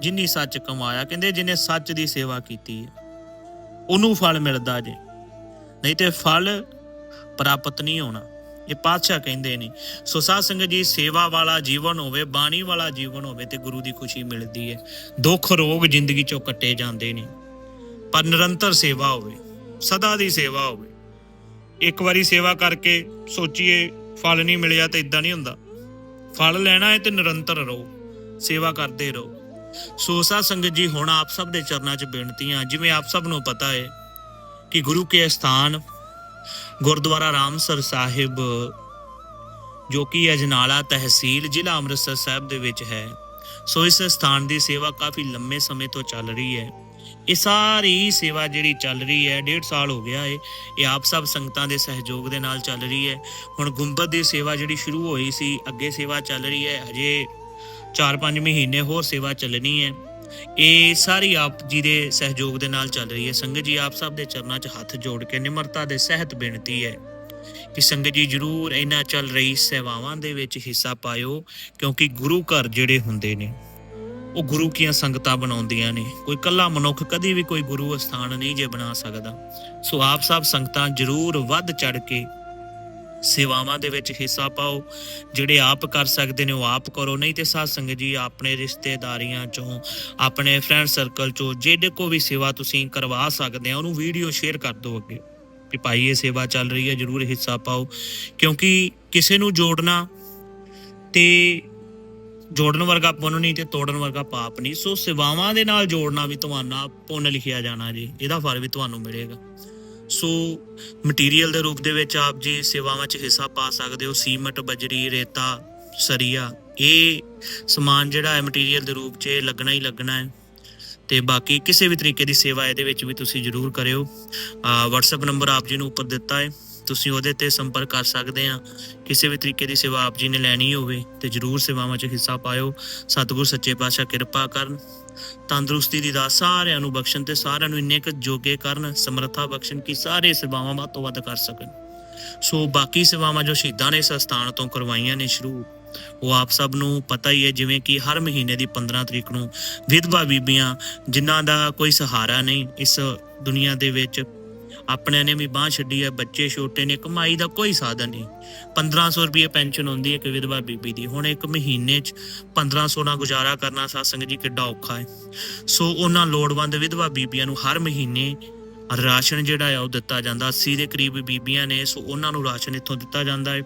ਜਿਨੀ ਸੱਚ ਕਮਾਇਆ, ਕਹਿੰਦੇ ਜਿਨੇ ਸੱਚ ਦੀ ਸੇਵਾ ਕੀਤੀ ਹੈ, ਉਹਨੂੰ ਫਲ ਮਿਲਦਾ ਜੇ। ਨਹੀਂ ਤੇ ਫਲ ਪ੍ਰਾਪਤ ਨਹੀਂ ਹੋਣਾ। ਇਹ ਪਾਤਸ਼ਾਹ ਕਹਿੰਦੇ ਨੇ, ਸੋ ਸਾਧ ਸੰਗਤ ਜੀ, ਸੇਵਾ ਵਾਲਾ ਜੀਵਨ ਹੋਵੇ, ਬਾਣੀ ਵਾਲਾ ਜੀਵਨ ਹੋਵੇ, ਤੇ ਗੁਰੂ ਦੀ ਖੁਸ਼ੀ ਮਿਲਦੀ ਹੈ। ਦੁੱਖ ਰੋਗ ਜ਼ਿੰਦਗੀ ਚੋਂ ਕੱਟੇ ਜਾਂਦੇ ਨੇ। ਪਰ ਨਿਰੰਤਰ ਸੇਵਾ ਹੋਵੇ, ਸਦਾ ਦੀ ਸੇਵਾ ਹੋਵੇ। ਇੱਕ ਵਾਰੀ ਸੇਵਾ ਕਰਕੇ ਸੋਚੀਏ, ਫਲ ਨਹੀਂ ਮਿਲਿਆ ਤਾਂ ਇਦਾਂ ਨਹੀਂ ਹੁੰਦਾ। ਫਲ ਲੈਣਾ ਹੈ ਤੇ ਨਿਰੰਤਰ ਰਹੋ, ਸੇਵਾ ਕਰਦੇ ਰਹੋ। ਸੋ ਸਾਧ ਸੰਗਤ ਜੀ, ਹੁਣ ਆਪ ਸਭ ਦੇ ਚਰਨਾਂ 'ਚ ਬੇਨਤੀਆਂ, ਜਿਵੇਂ ਆਪ ਸਭ ਨੂੰ ਪਤਾ ਹੈ ਕਿ ਗੁਰੂ ਕੇ ਸਥਾਨ ਗੁਰਦੁਆਰਾ ਰਾਮਸਰ ਸਾਹਿਬ, ਜੋ ਕਿ ਅਜਨਾਲਾ ਤਹਿਸੀਲ ਜ਼ਿਲ੍ਹਾ ਅੰਮ੍ਰਿਤਸਰ ਸਾਹਿਬ ਦੇ ਵਿੱਚ ਹੈ। ਸੋ ਇਸ ਸਥਾਨ ਦੀ ਸੇਵਾ ਕਾਫੀ ਲੰਮੇ ਸਮੇਂ ਤੋਂ ਚੱਲ ਰਹੀ ਹੈ। ਇਹ ਸਾਰੀ ਸੇਵਾ ਜਿਹੜੀ ਚੱਲ ਰਹੀ ਹੈ, ਡੇਢ ਸਾਲ ਹੋ ਗਿਆ ਏ, ਇਹ ਆਪ ਸਭ ਸੰਗਤਾਂ ਦੇ ਸਹਿਯੋਗ ਦੇ ਨਾਲ ਚੱਲ ਰਹੀ ਹੈ। ਹੁਣ ਗੁੰਬਦ ਦੀ ਸੇਵਾ ਜਿਹੜੀ ਸ਼ੁਰੂ ਹੋਈ ਸੀ, ਅੱਗੇ ਸੇਵਾ ਚੱਲ ਰਹੀ ਹੈ, ਹਜੇ 4-5 ਮਹੀਨੇ ਹੋਰ ਸੇਵਾ ਚੱਲਣੀ ਹੈ। ਇਹ ਸਾਰੀ ਆਪ ਜੀ ਦੇ ਸਹਿਯੋਗ ਦੇ ਨਾਲ ਚੱਲ ਰਹੀ ਹੈ। ਸੰਗਤ ਜੀ ਆਪ ਸਭ ਦੇ ਚਰਨਾਂ 'ਚ ਹੱਥ ਜੋੜ ਕੇ ਨਿਮਰਤਾ ਦੇ ਸਹਿਤ ਬੇਨਤੀ ਹੈ ਕਿ ਸੰਗਤ ਜੀ ਜਰੂਰ ਇਹਨਾਂ ਚੱਲ ਰਹੀ ਸੇਵਾਵਾਂ ਦੇ ਵਿੱਚ ਹਿੱਸਾ ਪਾਇਓ, ਕਿਉਂਕਿ ਗੁਰੂ ਘਰ ਜਿਹੜੇ ਹੁੰਦੇ ਨੇ। ਉਹ ਗੁਰੂ ਕੀਆਂ ਸੰਗਤਾਂ ਬਣਾਉਂਦੀਆਂ ਨੇ। ਕੋਈ ਕੱਲਾ ਮਨੁੱਖ ਕਦੀ ਵੀ ਕੋਈ ਗੁਰੂ ਅਸਥਾਨ ਨਹੀਂ ਜੇ ਬਣਾ ਸਕਦਾ। ਸੋ ਆਪ ਸਭ ਸੰਗਤਾਂ ਜਰੂਰ ਵੱਧ ਚੜ ਕੇ ਸੇਵਾਵਾਂ ਦੇ ਵਿੱਚ ਹਿੱਸਾ ਪਾਓ। ਜਿਹੜੇ ਆਪ ਕਰ ਸਕਦੇ ਨੇ ਉਹ ਆਪ ਕਰੋ। ਨਹੀਂ ਤੇ ਸਾਧ ਸੰਗਤ ਜੀ, ਆਪਣੇ ਰਿਸ਼ਤੇਦਾਰੀਆਂ ਚੋਂ, ਆਪਣੇ ਫਰੈਂਡ ਸਰਕਲ ਚੋਂ ਜਿਹੜੇ ਕੋ ਵੀ ਸੇਵਾ ਤੁਸੀਂ ਕਰਵਾ ਸਕਦੇ ਆ ਉਹਨੂੰ ਵੀਡੀਓ ਸ਼ੇਅਰ ਕਰ ਦਿਓ ਅੱਗੇ। ਕਿ ਭਾਈ, ਇਹ ਸੇਵਾ ਚੱਲ ਰਹੀ ਹੈ, ਜਰੂਰ ਹਿੱਸਾ ਪਾਓ। ਕਿਉਂਕਿ ਕਿਸੇ ਨੂੰ ਜੋੜਨਾ ਤੇ ਜੋੜਨ ਵਰਗਾ ਪੁੰਨ ਨਹੀਂ ਤੇ ਤੋੜਨ ਵਰਗਾ ਪਾਪ ਨਹੀਂ। ਸੋ ਸੇਵਾਵਾਂ ਦੇ ਨਾਲ ਜੋੜਨਾ ਵੀ ਤੁਹਾਨੂੰ ਪੁੰਨ ਲਿਖਿਆ ਜਾਣਾ ਜੀ। ਇਹਦਾ ਫਲ ਵੀ ਤੁਹਾਨੂੰ ਮਿਲੇਗਾ। ਸੋ ਮਟੀਰੀਅਲ ਦੇ ਰੂਪ ਦੇ ਵਿੱਚ ਆਪ ਜੀ ਸੇਵਾਵਾਂ 'ਚ ਹਿੱਸਾ ਪਾ ਸਕਦੇ ਹੋ। ਸੀਮਟ, ਬਜਰੀ, ਰੇਤਾ, ਸਰੀਆ। ਇਹ ਸਮਾਨ ਜਿਹੜਾ ਹੈ ਮਟੀਰੀਅਲ ਦੇ ਰੂਪ 'ਚ ਲੱਗਣਾ ਹੀ ਲੱਗਣਾ ਹੈ। ਤੇ ਬਾਕੀ ਕਿਸੇ ਵੀ ਤਰੀਕੇ ਦੀ ਸੇਵਾ ਇਹਦੇ ਵਿੱਚ ਵੀ ਤੁਸੀਂ ਜਰੂਰ ਕਰਿਓ। ਆ, WhatsApp ਨੰਬਰ ਆਪ ਜੀ ਨੂੰ ਉੱਪਰ ਦਿੱਤਾ ਹੈ। ਤੁਸੀਂ ਉਹਦੇ ਤੇ ਸੰਪਰਕ ਕਰ ਸਕਦੇ ਆ ਕਿਸੇ ਵੀ ਤਰੀਕੇ ਦੀ ਸੇਵਾ ਆਪ ਜੀ ਨੇ ਲੈਣੀ ਹੋਵੇ ਤੇ ਜਰੂਰ ਸੇਵਾਵਾਂ 'ਚ ਹਿੱਸਾ ਪਾਇਓ। ਸਤਿਗੁਰ ਸੱਚੇ ਪਾਤਸ਼ਾਹ ਕਿਰਪਾ ਕਰਨ। ਤੰਦਰੁਸਤੀ ਦੀ ਦਾਤ ਸਾਰਿਆਂ ਨੂੰ ਬਖਸ਼ਣ ਤੇ ਸਾਰਿਆਂ ਨੂੰ ਇੰਨੇ ਕੁ ਜੋਗੇ ਕਰਨ, ਸਮਰੱਥਾ ਬਖਸ਼ਣ ਕਿ ਸਾਰੇ ਸੇਵਾਵਾਂ ਵੱਧ ਤੋਂ ਵੱਧ ਕਰ ਸਕਣ। ਸੋ ਬਾਕੀ ਸੇਵਾਵਾਂ ਜੋ ਸ਼ਹੀਦਾਂ ਨੇ ਇਸ ਸਥਾਨ ਤੋਂ ਕਰਵਾਈਆਂ ਨੇ ਸ਼ੁਰੂ, ਉਹ ਆਪ ਸਭ ਨੂੰ ਪਤਾ ਹੀ ਹੈ, ਜਿਵੇਂ ਕਿ ਹਰ ਮਹੀਨੇ ਦੀ 15 ਤਰੀਕ ਨੂੰ ਵਿਧਵਾ ਬੀਬੀਆਂ ਜਿਨ੍ਹਾਂ ਦਾ ਕੋਈ ਸਹਾਰਾ ਨਹੀਂ, ਇਸ ਦੁਨੀਆ ਦੇ ਵਿੱਚ ਆਪਣਿਆਂ ਨੇ ਵੀ ਬਾਹ ਛੱਡੀ ਹੈ, ਬੱਚੇ ਛੋਟੇ ਨੇ, ਕਮਾਈ ਦਾ ਕੋਈ ਸਾਧਨ ਨਹੀਂ। 1500 ਰੁਪਏ ਪੈਨਸ਼ਨ ਹੁੰਦੀ ਹੈ ਕਿ ਵਿਧਵਾ ਬੀਬੀ ਦੀ। ਹੁਣ ਇੱਕ ਮਹੀਨੇ 'ਚ 1500 ਨਾਲ ਗੁਜ਼ਾਰਾ ਕਰਨਾ ਸਾਸੰਗ ਜੀ ਕਿੱਡਾ ਔਖਾ ਹੈ। ਸੋ ਉਹਨਾਂ ਲੋੜਵੰਦ ਵਿਧਵਾ ਬੀਬੀਆਂ ਨੂੰ ਹਰ ਮਹੀਨੇ ਰਾਸ਼ਨ ਜਿਹੜਾ ਆ ਉਹ ਦਿੱਤਾ ਜਾਂਦਾ। 80 ਦੇ ਕਰੀਬ ਬੀਬੀਆਂ ਨੇ, ਸੋ ਉਹਨਾਂ ਨੂੰ ਰਾਸ਼ਨ ਇੱਥੋਂ ਦਿੱਤਾ ਜਾਂਦਾ ਹੈ।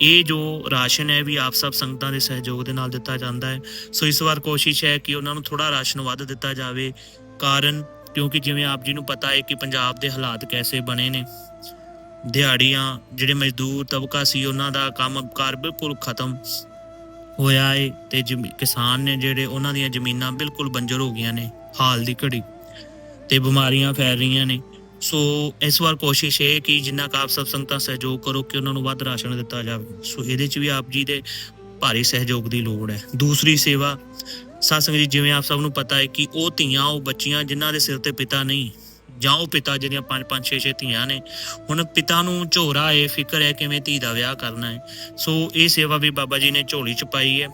ਇਹ ਜੋ ਰਾਸ਼ਨ ਹੈ ਵੀ ਆਪ ਸਭ ਸੰਗਤਾਂ ਦੇ ਸਹਿਯੋਗ ਦੇ ਨਾਲ ਦਿੱਤਾ ਜਾਂਦਾ ਹੈ। ਸੋ ਇਸ ਵਾਰ ਕੋਸ਼ਿਸ਼ ਹੈ ਕਿ ਉਹਨਾਂ ਨੂੰ ਥੋੜਾ ਰਾਸ਼ਨ ਵੱਧ ਦਿੱਤਾ ਜਾਵੇ। ਕਾਰਨ ਕਿਉਂਕਿ ਜਿਵੇਂ ਆਪ ਜੀ ਨੂੰ ਪਤਾ ਹੈ ਕਿ ਪੰਜਾਬ ਦੇ ਹਾਲਾਤ ਕੈਸੇ ਬਣੇ ਨੇ। ਦਿਹਾੜੀਆਂ, ਜਿਹੜੇ ਮਜ਼ਦੂਰ ਤਬਕਾ ਸੀ, ਉਹਨਾਂ ਦਾ ਕੰਮਕਾਰ ਬਿਲਕੁਲ ਖਤਮ ਹੋਇਆ ਏ ਤੇ ਕਿਸਾਨ ਨੇ ਜਿਹੜੇ ਉਹਨਾਂ ਦੀਆਂ ਜ਼ਮੀਨਾਂ ਬਿਲਕੁਲ ਬੰਜਰ ਹੋ ਗਈਆਂ ਨੇ, ਹਾਲ ਦੀ ਘੜੀ ਤੇ ਬਿਮਾਰੀਆਂ ਫੈਲ ਰਹੀਆਂ ਨੇ। ਸੋ ਇਸ ਵਾਰ ਕੋਸ਼ਿਸ਼ ਇਹ ਕਿ ਜਿੰਨਾ ਕੁ ਆਪ ਸਭ ਸੰਗਤਾਂ ਸਹਿਯੋਗ ਕਰੋ ਕਿ ਉਹਨਾਂ ਨੂੰ ਵੱਧ ਰਾਸ਼ਨ ਦਿੱਤਾ ਜਾਵੇ। ਸੋ ਇਹਦੇ 'ਚ ਵੀ ਆਪ ਜੀ ਦੇ ਭਾਰੀ ਸਹਿਯੋਗ ਦੀ ਲੋੜ ਹੈ। ਦੂਸਰੀ ਸੇਵਾ ਸਾਸੰਗ ਜੀ, ਜਿਵੇਂ ਆਪ ਸਭ ਨੂੰ ਪਤਾ ਹੈ ਕਿ ਉਹ ਧੀਆਂ, ਉਹ ਬੱਚੀਆਂ ਜਿਨ੍ਹਾਂ ਦੇ ਸਿਰ ਤੇ ਪਿਤਾ ਨਹੀਂ, ਜਾਂ ਉਹ ਪਿਤਾ ਜਿਹੜੀਆਂ ਪੰਜ ਪੰਜ, ਛੇ ਛੇ ਧੀਆਂ ਨੇ, ਹੁਣ ਪਿਤਾ ਨੂੰ ਝੋਰਾ ਏ ਫਿਕਰ ਹੈ ਕਿਵੇਂ ਧੀ ਦਾ ਵਿਆਹ ਕਰਨਾ ਹੈ। ਸੋ ਇਹ ਸੇਵਾ ਵੀ ਬਾਬਾ ਜੀ ਨੇ ਝੋਲੀ ਚ ਪਾਈ ਹੈ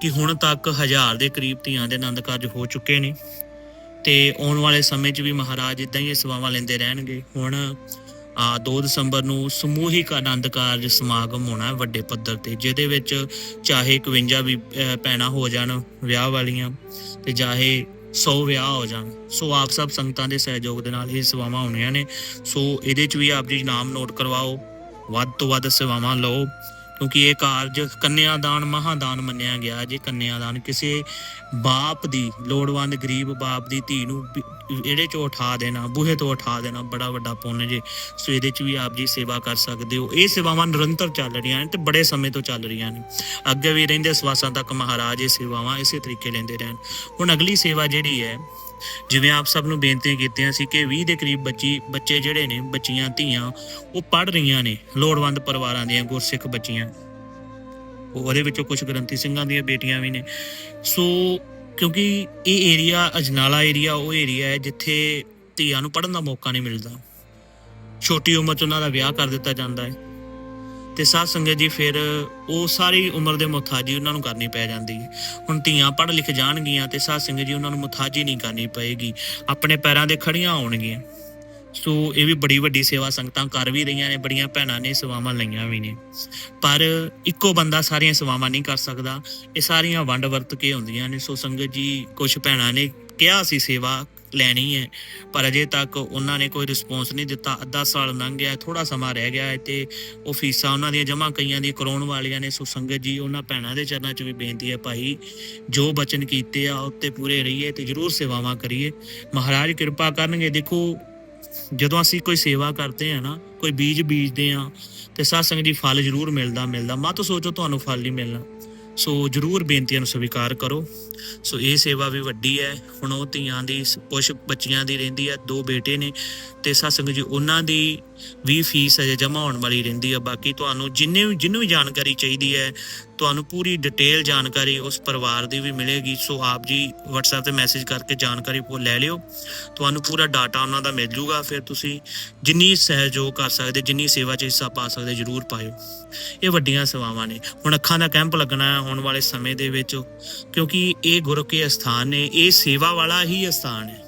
ਕਿ ਹੁਣ ਤੱਕ ਹਜ਼ਾਰ ਦੇ ਕਰੀਬ ਧੀਆਂ ਦੇ ਆਨੰਦ ਕਾਰਜ ਹੋ ਚੁੱਕੇ ਨੇ। ਤੇ ਆਉਣ ਵਾਲੇ ਸਮੇਂ 'ਚ ਵੀ ਮਹਾਰਾਜ ਇਦਾਂ ਹੀ ਇਹ ਸੇਵਾਵਾਂ ਲੈਂਦੇ ਰਹਿਣਗੇ। ਹੁਣ ਆ 2 ਦਸੰਬਰ ਨੂੰ ਸਮੂਹਿਕ ਆਨੰਦ ਕਾਰਜ ਸਮਾਗਮ ਹੋਣਾ ਵੱਡੇ ਪੱਧਰ ਤੇ ਜਿਹਦੇ ਵਿੱਚ ਚਾਹੇ 51 ਵੀ ਅਹ, ਭੈਣਾਂ ਹੋ ਜਾਣ ਵਿਆਹ ਵਾਲੀਆਂ ਤੇ ਚਾਹੇ 100 ਵਿਆਹ ਹੋ ਜਾਣ। ਸੋ ਆਪ ਸਭ ਸੰਗਤਾਂ ਦੇ ਸਹਿਯੋਗ ਦੇ ਨਾਲ ਇਹ ਸੇਵਾਵਾਂ ਹੋਣੀਆਂ ਨੇ। ਸੋ ਇਹਦੇ 'ਚ ਵੀ ਆਪ ਜੀ ਨਾਮ ਨੋਟ ਕਰਵਾਓ। ਵੱਧ ਤੋਂ ਵੱਧ ਸੇਵਾਵਾਂ ਲਓ। ਕਿਉਂਕਿ ਇਹ ਕਾਰਜ ਕੰਨਿਆਦਾਨ, ਮਹਾਦਾਨ ਮੰਨਿਆ ਗਿਆ ਜੇ ਕੰਨਿਆਦਾਨ ਕਿਸੇ ਬਾਪ ਦੀ, ਲੋੜਵੰਦ ਗਰੀਬ ਬਾਪ ਦੀ ਧੀ ਨੂੰ ਵੀ- ਇਹਦੇ ਚੋਂ ਉਠਾ ਦੇਣਾ, ਬੂਹੇ ਤੋਂ ਉਠਾ ਦੇਣਾ ਬੜਾ ਵੱਡਾ ਪੁੰਨ ਜੇ। ਸੋ ਇਹਦੇ ਚ ਵੀ ਆਪ ਜੀ ਸੇਵਾ ਕਰ ਸਕਦੇ ਹੋ। ਇਹ ਸੇਵਾਵਾਂ ਨਿਰੰਤਰ ਚੱਲ ਰਹੀਆਂ ਨੇ ਤੇ ਬੜੇ ਸਮੇਂ ਤੋਂ ਚੱਲ ਰਹੀਆਂ ਨੇ। ਅੱਗੇ ਵੀ ਰਹਿੰਦੇ ਸਵਾਸਾਂ ਤੱਕ ਮਹਾਰਾਜ ਇਹ ਸੇਵਾਵਾਂ ਇਸੇ ਤਰੀਕੇ ਲੈਂਦੇ ਰਹਿਣ। ਹੁਣ ਅਗਲੀ ਸੇਵਾ ਜਿਹੜੀ ਹੈ ਜਿਵੇਂ ਆਪ ਸਭ ਨੂੰ ਬੇਨਤੀਆਂ ਕੀਤੀਆਂ ਸੀ ਕਿ 20 ਦੇ ਕਰੀਬ ਬੱਚੀ, ਬੱਚੇ ਜਿਹੜੇ ਨੇ, ਬੱਚੀਆਂ, ਧੀਆਂ, ਉਹ ਪੜ ਰਹੀਆਂ ਨੇ, ਲੋੜਵੰਦ ਪਰਿਵਾਰਾਂ ਦੀਆਂ ਗੁਰਸਿੱਖ ਬੱਚੀਆਂ। ਉਹਦੇ ਵਿੱਚੋਂ ਕੁਝ ਗ੍ਰੰਥੀ ਸਿੰਘਾਂ ਦੀਆਂ ਬੇਟੀਆਂ ਵੀ ਨੇ। ਸੋ ਕਿਉਂਕਿ ਇਹ ਏਰੀਆ ਅਜਨਾਲਾ ਏਰੀਆ ਉਹ ਏਰੀਆ ਹੈ ਜਿੱਥੇ ਧੀਆਂ ਨੂੰ ਪੜਨ ਦਾ ਮੌਕਾ ਨਹੀਂ ਮਿਲਦਾ। ਛੋਟੀ ਉਮਰ 'ਚ ਉਹਨਾਂ ਦਾ ਵਿਆਹ ਕਰ ਦਿੱਤਾ ਜਾਂਦਾ ਹੈ। ਤੇ ਸਾਧ ਸੰਗਤ ਜੀ ਫਿਰ ਉਹ ਸਾਰੀ ਉਮਰ ਦੇ ਮੁਤਾਜੀ ਉਹਨਾਂ ਨੂੰ ਕਰਨੀ ਪੈ ਜਾਂਦੀ ਹੈ। ਹੁਣ ਧੀਆਂ ਪੜ੍ਹ ਲਿਖ ਜਾਣਗੀਆਂ ਤੇ ਸਾਧ ਸੰਗਤ ਜੀ ਉਹਨਾਂ ਨੂੰ ਮੁਤਾਜੀ ਨਹੀਂ ਕਰਨੀ ਪਏਗੀ। ਆਪਣੇ ਪੈਰਾਂ ਦੇ ਖੜੀਆਂ ਹੋਣਗੀਆਂ। ਸੋ ਇਹ ਵੀ ਬੜੀ ਵੱਡੀ ਸੇਵਾ ਸੰਗਤਾਂ ਕਰ ਵੀ ਰਹੀਆਂ ਨੇ, ਬੜੀਆਂ ਭੈਣਾਂ ਨੇ, ਸੇਵਾਵਾਂ ਲਈਆਂ ਵੀ ਨੇ। ਪਰ ਇੱਕੋ ਬੰਦਾ ਸਾਰੀਆਂ ਸੇਵਾਵਾਂ ਨਹੀਂ ਕਰ ਸਕਦਾ। ਇਹ ਸਾਰੀਆਂ ਵੰਡ ਵਰਤ ਕੇ ਹੁੰਦੀਆਂ ਨੇ। ਸੋ ਸੰਗਤ ਜੀ ਕੁਝ ਭੈਣਾਂ ਨੇ ਕਿਹਾ ਸੀ ਸੇਵਾ ਲੈਣੀ ਹੈ। ਪਰ ਅਜੇ ਤੱਕ ਉਹਨਾਂ ਨੇ ਕੋਈ ਰਿਸਪੌਂਸ ਨਹੀਂ ਦਿੱਤਾ। ਅੱਧਾ ਸਾਲ ਲੰਘ ਗਿਆ ਥੋੜਾ ਸਮਾਂ ਰਹਿ ਗਿਆ ਹੈ ਤੇ ਉਹ ਫੀਸਾਂ ਉਹਨਾਂ ਦੀਆਂ ਜਮ੍ਹਾਂ ਕਈਆਂ ਦੀ ਕਰਾਉਣ ਵਾਲੀਆਂ ਨੇ। ਸੋ ਸੰਗਤ ਜੀ, ਉਹਨਾਂ ਭੈਣਾਂ ਦੇ ਚਰਨਾਂ 'ਚ ਵੀ ਬੇਨਤੀ ਹੈ ਭਾਈ, ਜੋ ਬਚਨ ਕੀਤੇ ਆ ਉੱਤੇ ਪੂਰੇ ਰਹੀਏ ਤੇ ਜਰੂਰ ਸੇਵਾਵਾਂ ਕਰੀਏ। ਮਹਾਰਾਜ ਕਿਰਪਾ ਕਰਨਗੇ। ਦੇਖੋ, ਜਦੋਂ ਅਸੀਂ ਕੋਈ ਸੇਵਾ ਕਰਦੇ ਆ ਨਾ, ਕੋਈ ਬੀਜ ਬੀਜਦੇ ਆ ਤੇ ਸਾਧ ਸੰਗਤ ਜੀ ਫਲ ਜ਼ਰੂਰ ਮਿਲਦਾ ਮਿਲਦਾ। ਮਤ ਸੋਚੋ ਤੁਹਾਨੂੰ ਫਲ ਨਹੀਂ ਮਿਲਣਾ। ਸੋ ਜ਼ਰੂਰ ਬੇਨਤੀਆਂ ਨੂੰ ਸਵੀਕਾਰ ਕਰੋ। ਸੋ ਇਹ ਸੇਵਾ ਵੀ ਵੱਡੀ ਹੈ। ਹੁਣ ਉਹ ਧੀਆਂ ਦੀ ਕੁਛ ਬੱਚੀਆਂ ਦੀ ਰਹਿੰਦੀ ਹੈ, ਦੋ ਬੇਟੇ ਨੇ ਤੇ ਸਾਧ ਜੀ, ਉਹਨਾਂ ਦੀ ਵੀ ਫੀਸ ਅਜੇ ਜਮ੍ਹਾਂ ਹੋਣ ਵਾਲੀ ਰਹਿੰਦੀ ਹੈ। ਬਾਕੀ ਤੁਹਾਨੂੰ ਜਿੰਨੇ ਵੀ, ਜਿੰਨੂੰ ਵੀ ਜਾਣਕਾਰੀ ਚਾਹੀਦੀ ਹੈ ਤੁਹਾਨੂੰ ਪੂਰੀ ਡਿਟੇਲ ਜਾਣਕਾਰੀ ਉਸ ਪਰਿਵਾਰ ਦੀ ਵੀ ਮਿਲੇਗੀ। ਸੋ ਆਪ ਜੀ WhatsApp ਤੇ ਮੈਸੇਜ ਕਰਕੇ ਜਾਣਕਾਰੀ ਪੂ ਲੈ ਲਿਓ। ਤੁਹਾਨੂੰ ਪੂਰਾ ਡਾਟਾ ਉਹਨਾਂ ਦਾ ਮਿਲ ਜੂਗਾ। ਫਿਰ ਤੁਸੀਂ ਜਿੰਨੀ ਸਹਿਯੋਗ ਕਰ ਸਕਦੇ, ਜਿੰਨੀ ਸੇਵਾ 'ਚ ਹਿੱਸਾ ਪਾ ਸਕਦੇ, ਜਰੂਰ ਪਾਇਓ। ਇਹ ਵੱਡੀਆਂ ਸੇਵਾਵਾਂ ਨੇ। ਹੁਣ ਅੱਖਾਂ ਦਾ ਕੈਂਪ ਲੱਗਣਾ ਹੈ ਆਉਣ ਵਾਲੇ ਸਮੇਂ ਦੇ ਵਿੱਚ, ਕਿਉਂਕਿ ਇਹ ਗੁਰੂ ਕੇ ਅਸਥਾਨ ਨੇ। ਇਹ ਸੇਵਾ ਵਾਲਾ ਹੀ ਅਸਥਾਨ ਹੈ।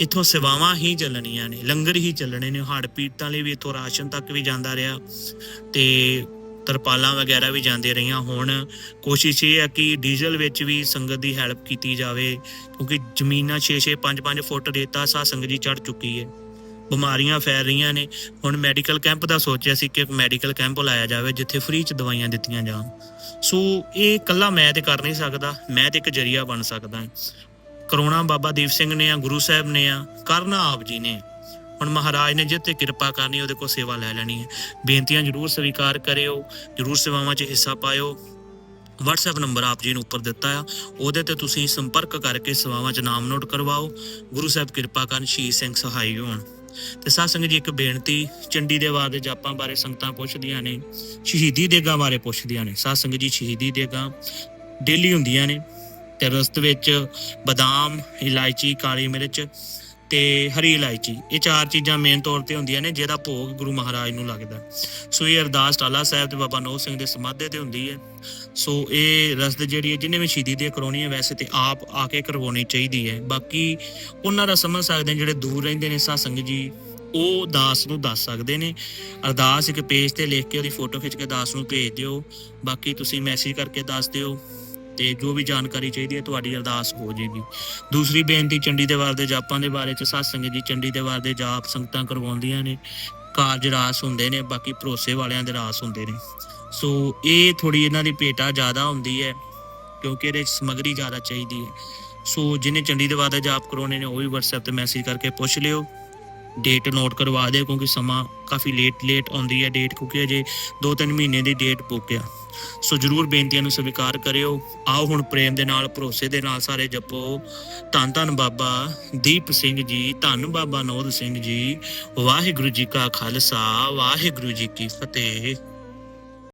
ਇੱਥੋਂ ਸੇਵਾਵਾਂ ਹੀ ਚੱਲਣੀਆਂ ਨੇ। ਲੰਗਰ ਹੀ ਚੱਲਣੇ ਨੇ। ਹੜ ਪੀੜਤਾਂ ਲਈ ਵੀ ਇੱਥੋਂ ਰਾਸ਼ਨ ਤੱਕ ਵੀ ਜਾਂਦਾ ਰਿਹਾ। ਤੇ ਤਰਪਾਲਾਂ ਵਗੈਰਾ ਵੀ ਜਾਂਦੇ ਰਹੀਆਂ ਹੁਣ। ਕੋਸ਼ਿਸ਼ ਇਹ ਹੈ ਕਿ ਡੀਜ਼ਲ ਵਿੱਚ ਵੀ ਸੰਗਤ ਦੀ ਹੈਲਪ ਕੀਤੀ ਜਾਵੇ, ਕਿਉਂਕਿ ਜ਼ਮੀਨਾਂ 6-6 5-5 ਫੁੱਟ ਰੇਤਾ ਸਾ ਸੰਗਤ ਜੀ ਚੜ ਚੁੱਕੀ ਹੈ। ਬਿਮਾਰੀਆਂ ਫੈਲ ਰਹੀਆਂ ਨੇ। ਹੁਣ ਮੈਡੀਕਲ ਕੈਂਪ ਦਾ ਸੋਚਿਆ ਸੀ ਕਿ ਮੈਡੀਕਲ ਕੈਂਪ ਲਾਇਆ ਜਾਵੇ, ਜਿੱਥੇ ਫ੍ਰੀ ਚ ਦਵਾਈਆਂ ਦਿੱਤੀਆਂ ਜਾਣ। ਸੋ ਇਹ ਇਕੱਲਾ ਮੈਂ ਤੇ ਕਰ ਨਹੀਂ ਸਕਦਾ, ਮੈਂ ਤੇ ਇੱਕ ਜਰੀਆ ਬਣ ਸਕਦਾ। ਹਾਂ ਕਰੋਨਾ ਬਾਬਾ ਦੀਪ ਸਿੰਘ ਨੇ ਆ, ਗੁਰੂ ਸਾਹਿਬ ਨੇ ਆ, ਕਰਨਾ ਆਪ ਜੀ ਨੇ। ਹੁਣ ਮਹਾਰਾਜ ਨੇ ਜਿੱਤੇ ਕਿਰਪਾ ਕਰਨੀ, ਉਹਦੇ ਕੋਲ ਸੇਵਾ ਲੈ ਲੈਣੀ ਹੈ। ਬੇਨਤੀਆਂ ਜਰੂਰ ਸਵੀਕਾਰ ਕਰਿਓ, ਜਰੂਰ ਸੇਵਾਵਾਂ 'ਚ ਹਿੱਸਾ ਪਾਇਓ। WhatsApp ਨੰਬਰ ਆਪ ਜੀ ਨੂੰ ਉੱਪਰ ਦਿੱਤਾ ਆ। ਉਹਦੇ ਤੇ ਤੁਸੀਂ ਸੰਪਰਕ ਕਰਕੇ ਸੇਵਾਵਾਂ 'ਚ ਨਾਮ ਨੋਟ ਕਰਵਾਓ। ਗੁਰੂ ਸਾਹਿਬ ਕਿਰਪਾ ਕਰਨ, ਸ਼ਹੀਦ ਸਿੰਘ ਸਹਾਈ ਹੋਣ। ਤੇ ਸਾਧ ਸੰਗਤ ਜੀ, ਇੱਕ ਬੇਨਤੀ, ਚੰਡੀ ਦੇ ਵਾਰ ਦੇ ਜਾਪਾਂ ਬਾਰੇ ਸੰਗਤਾਂ ਪੁੱਛਦੀਆਂ ਨੇ, ਸ਼ਹੀਦੀ ਦੇਗਾਂ ਬਾਰੇ ਪੁੱਛਦੀਆਂ ਨੇ। ਸਾਧ ਸੰਗਤ ਜੀ, ਸ਼ਹੀਦੀ ਦੇਗਾਂ ਡੇਲੀ ਹੁੰਦੀਆਂ ਨੇ। ਤੇ ਰਸਤ ਵਿੱਚ ਬਦਾਮ, ਇਲਾਇਚੀ, ਕਾਲੀ ਮਿਰਚ ਤੇ ਹਰੀ ਇਲਾਇਚੀ, ਇਹ ਚਾਰ ਚੀਜ਼ਾਂ ਮੇਨ ਤੌਰ ਤੇ ਹੁੰਦੀਆਂ ਨੇ, ਜਿਹਦਾ ਭੋਗ ਗੁਰੂ ਮਹਾਰਾਜ ਨੂੰ ਲੱਗਦਾ। ਸੋ ਇਹ ਅਰਦਾਸ ਟਾਲਾ ਸਾਹਿਬ ਤੇ ਬਾਬਾ ਨੌ ਸਿੰਘ ਦੇ ਸਮਾਧੇ ਤੇ ਹੁੰਦੀ ਹੈ। ਸੋ ਇਹ ਰਸਦ ਜਿਹੜੀ ਹੈ, ਜਿਹਨੇ ਵੀ ਸ਼ਹੀਦੀ ਦੇ ਕਰਾਉਣੀ ਹੈ, ਵੈਸੇ ਤੇ ਆਪ ਆ ਕੇ ਕਰਵਾਉਣੀ ਚਾਹੀਦੀ ਹੈ। ਬਾਕੀ ਉਹਨਾਂ ਦਾ ਸਮਝ ਸਕਦੇ ਜਿਹੜੇ ਦੂਰ ਰਹਿੰਦੇ ਨੇ ਸਾਧ ਜੀ, ਉਹ ਦਾਸ ਨੂੰ ਦੱਸ ਸਕਦੇ ਨੇ। ਅਰਦਾਸ ਇੱਕ ਪੇਜ ਤੇ ਲਿਖ ਕੇ ਉਹਦੀ ਫੋਟੋ ਖਿੱਚ ਕੇ ਦਾਸ ਨੂੰ ਭੇਜ ਦਿਓ। ਬਾਕੀ ਤੁਸੀਂ ਮੈਸੇਜ ਕਰਕੇ ਦੱਸ ਦਿਓ। ਤੇ ਜੋ ਵੀ ਜਾਣਕਾਰੀ ਚਾਹੀਦੀ ਹੈ ਤੁਹਾਡੀ ਅਰਦਾਸ ਹੋ ਜਾਏਗੀ ਦੂਸਰੀ ਬੇਨਤੀ, ਚੰਡੀ ਦੇ ਵਾਰ ਦੇ ਜਾਪਾਂ ਦੇ ਬਾਰੇ ਚ ਸਾਧ ਸੰਗਤ ਜੀ, ਚੰਡੀ ਦੇ ਵਾਰ ਦੇ ਜਾਪ ਸੰਗਤਾਂ ਕਰਵਾਉਂਦੀਆਂ ਨੇ, ਕਾਰਜ ਰਾਸ ਹੁੰਦੇ ਨੇ, ਬਾਕੀ ਭਰੋਸੇ ਵਾਲਿਆਂ ਦੇ ਰਾਸ ਹੁੰਦੇ ਨੇ। ਸੋ ਇਹ ਥੋੜੀ ਇਹਨਾਂ ਦੀ ਭੇਟਾ ਜ਼ਿਆਦਾ ਹੁੰਦੀ ਹੈ, ਕਿਉਂਕਿ ਇਹਦੇ 'ਚ ਸਮਗਰੀ ਜ਼ਿਆਦਾ ਚਾਹੀਦੀ ਹੈ। ਸੋ ਜਿਹਨੇ ਚੰਡੀ ਦੇ ਵਾਰ ਦੇ ਜਾਪ ਕਰਾਉਣੇ ਨੇ, ਉਹ ਵੀ WhatsApp ਤੇ ਮੈਸੇਜ ਕਰਕੇ ਪੁੱਛ ਲਿਓ। ਡੇਟ ਨੋਟ ਕਰਵਾ ਦਿਓ ਕਿਉਂਕਿ ਸਮਾਂ ਕਾਫੀ ਲੇਟ ਲੇਟ ਆਉਂਦੀ ਹੈ ਡੇਟ ਕਿਉਂਕਿ ਅਜੇ 2-3 ਮਹੀਨੇ ਦੀ ਡੇਟ ਬੁੱਕ ਆ। ਸੋ ਜਰੂਰ ਬੇਨਤੀਆਂ ਨੂੰ ਸਵੀਕਾਰ ਕਰਿਓ। ਆਓ ਹੁਣ ਪ੍ਰੇਮ ਦੇ ਨਾਲ, ਭਰੋਸੇ ਦੇ ਨਾਲ ਸਾਰੇ ਜਪੋ। ਧੰਨ ਧੰਨ ਬਾਬਾ ਦੀਪ ਸਿੰਘ ਜੀ, ਧੰਨ ਬਾਬਾ ਨੌਦ ਸਿੰਘ ਜੀ। ਵਾਹਿਗੁਰੂ ਜੀ ਕਾ ਖਾਲਸਾ, ਵਾਹਿਗੁਰੂ ਜੀ ਕੀ ਫਤਿਹ।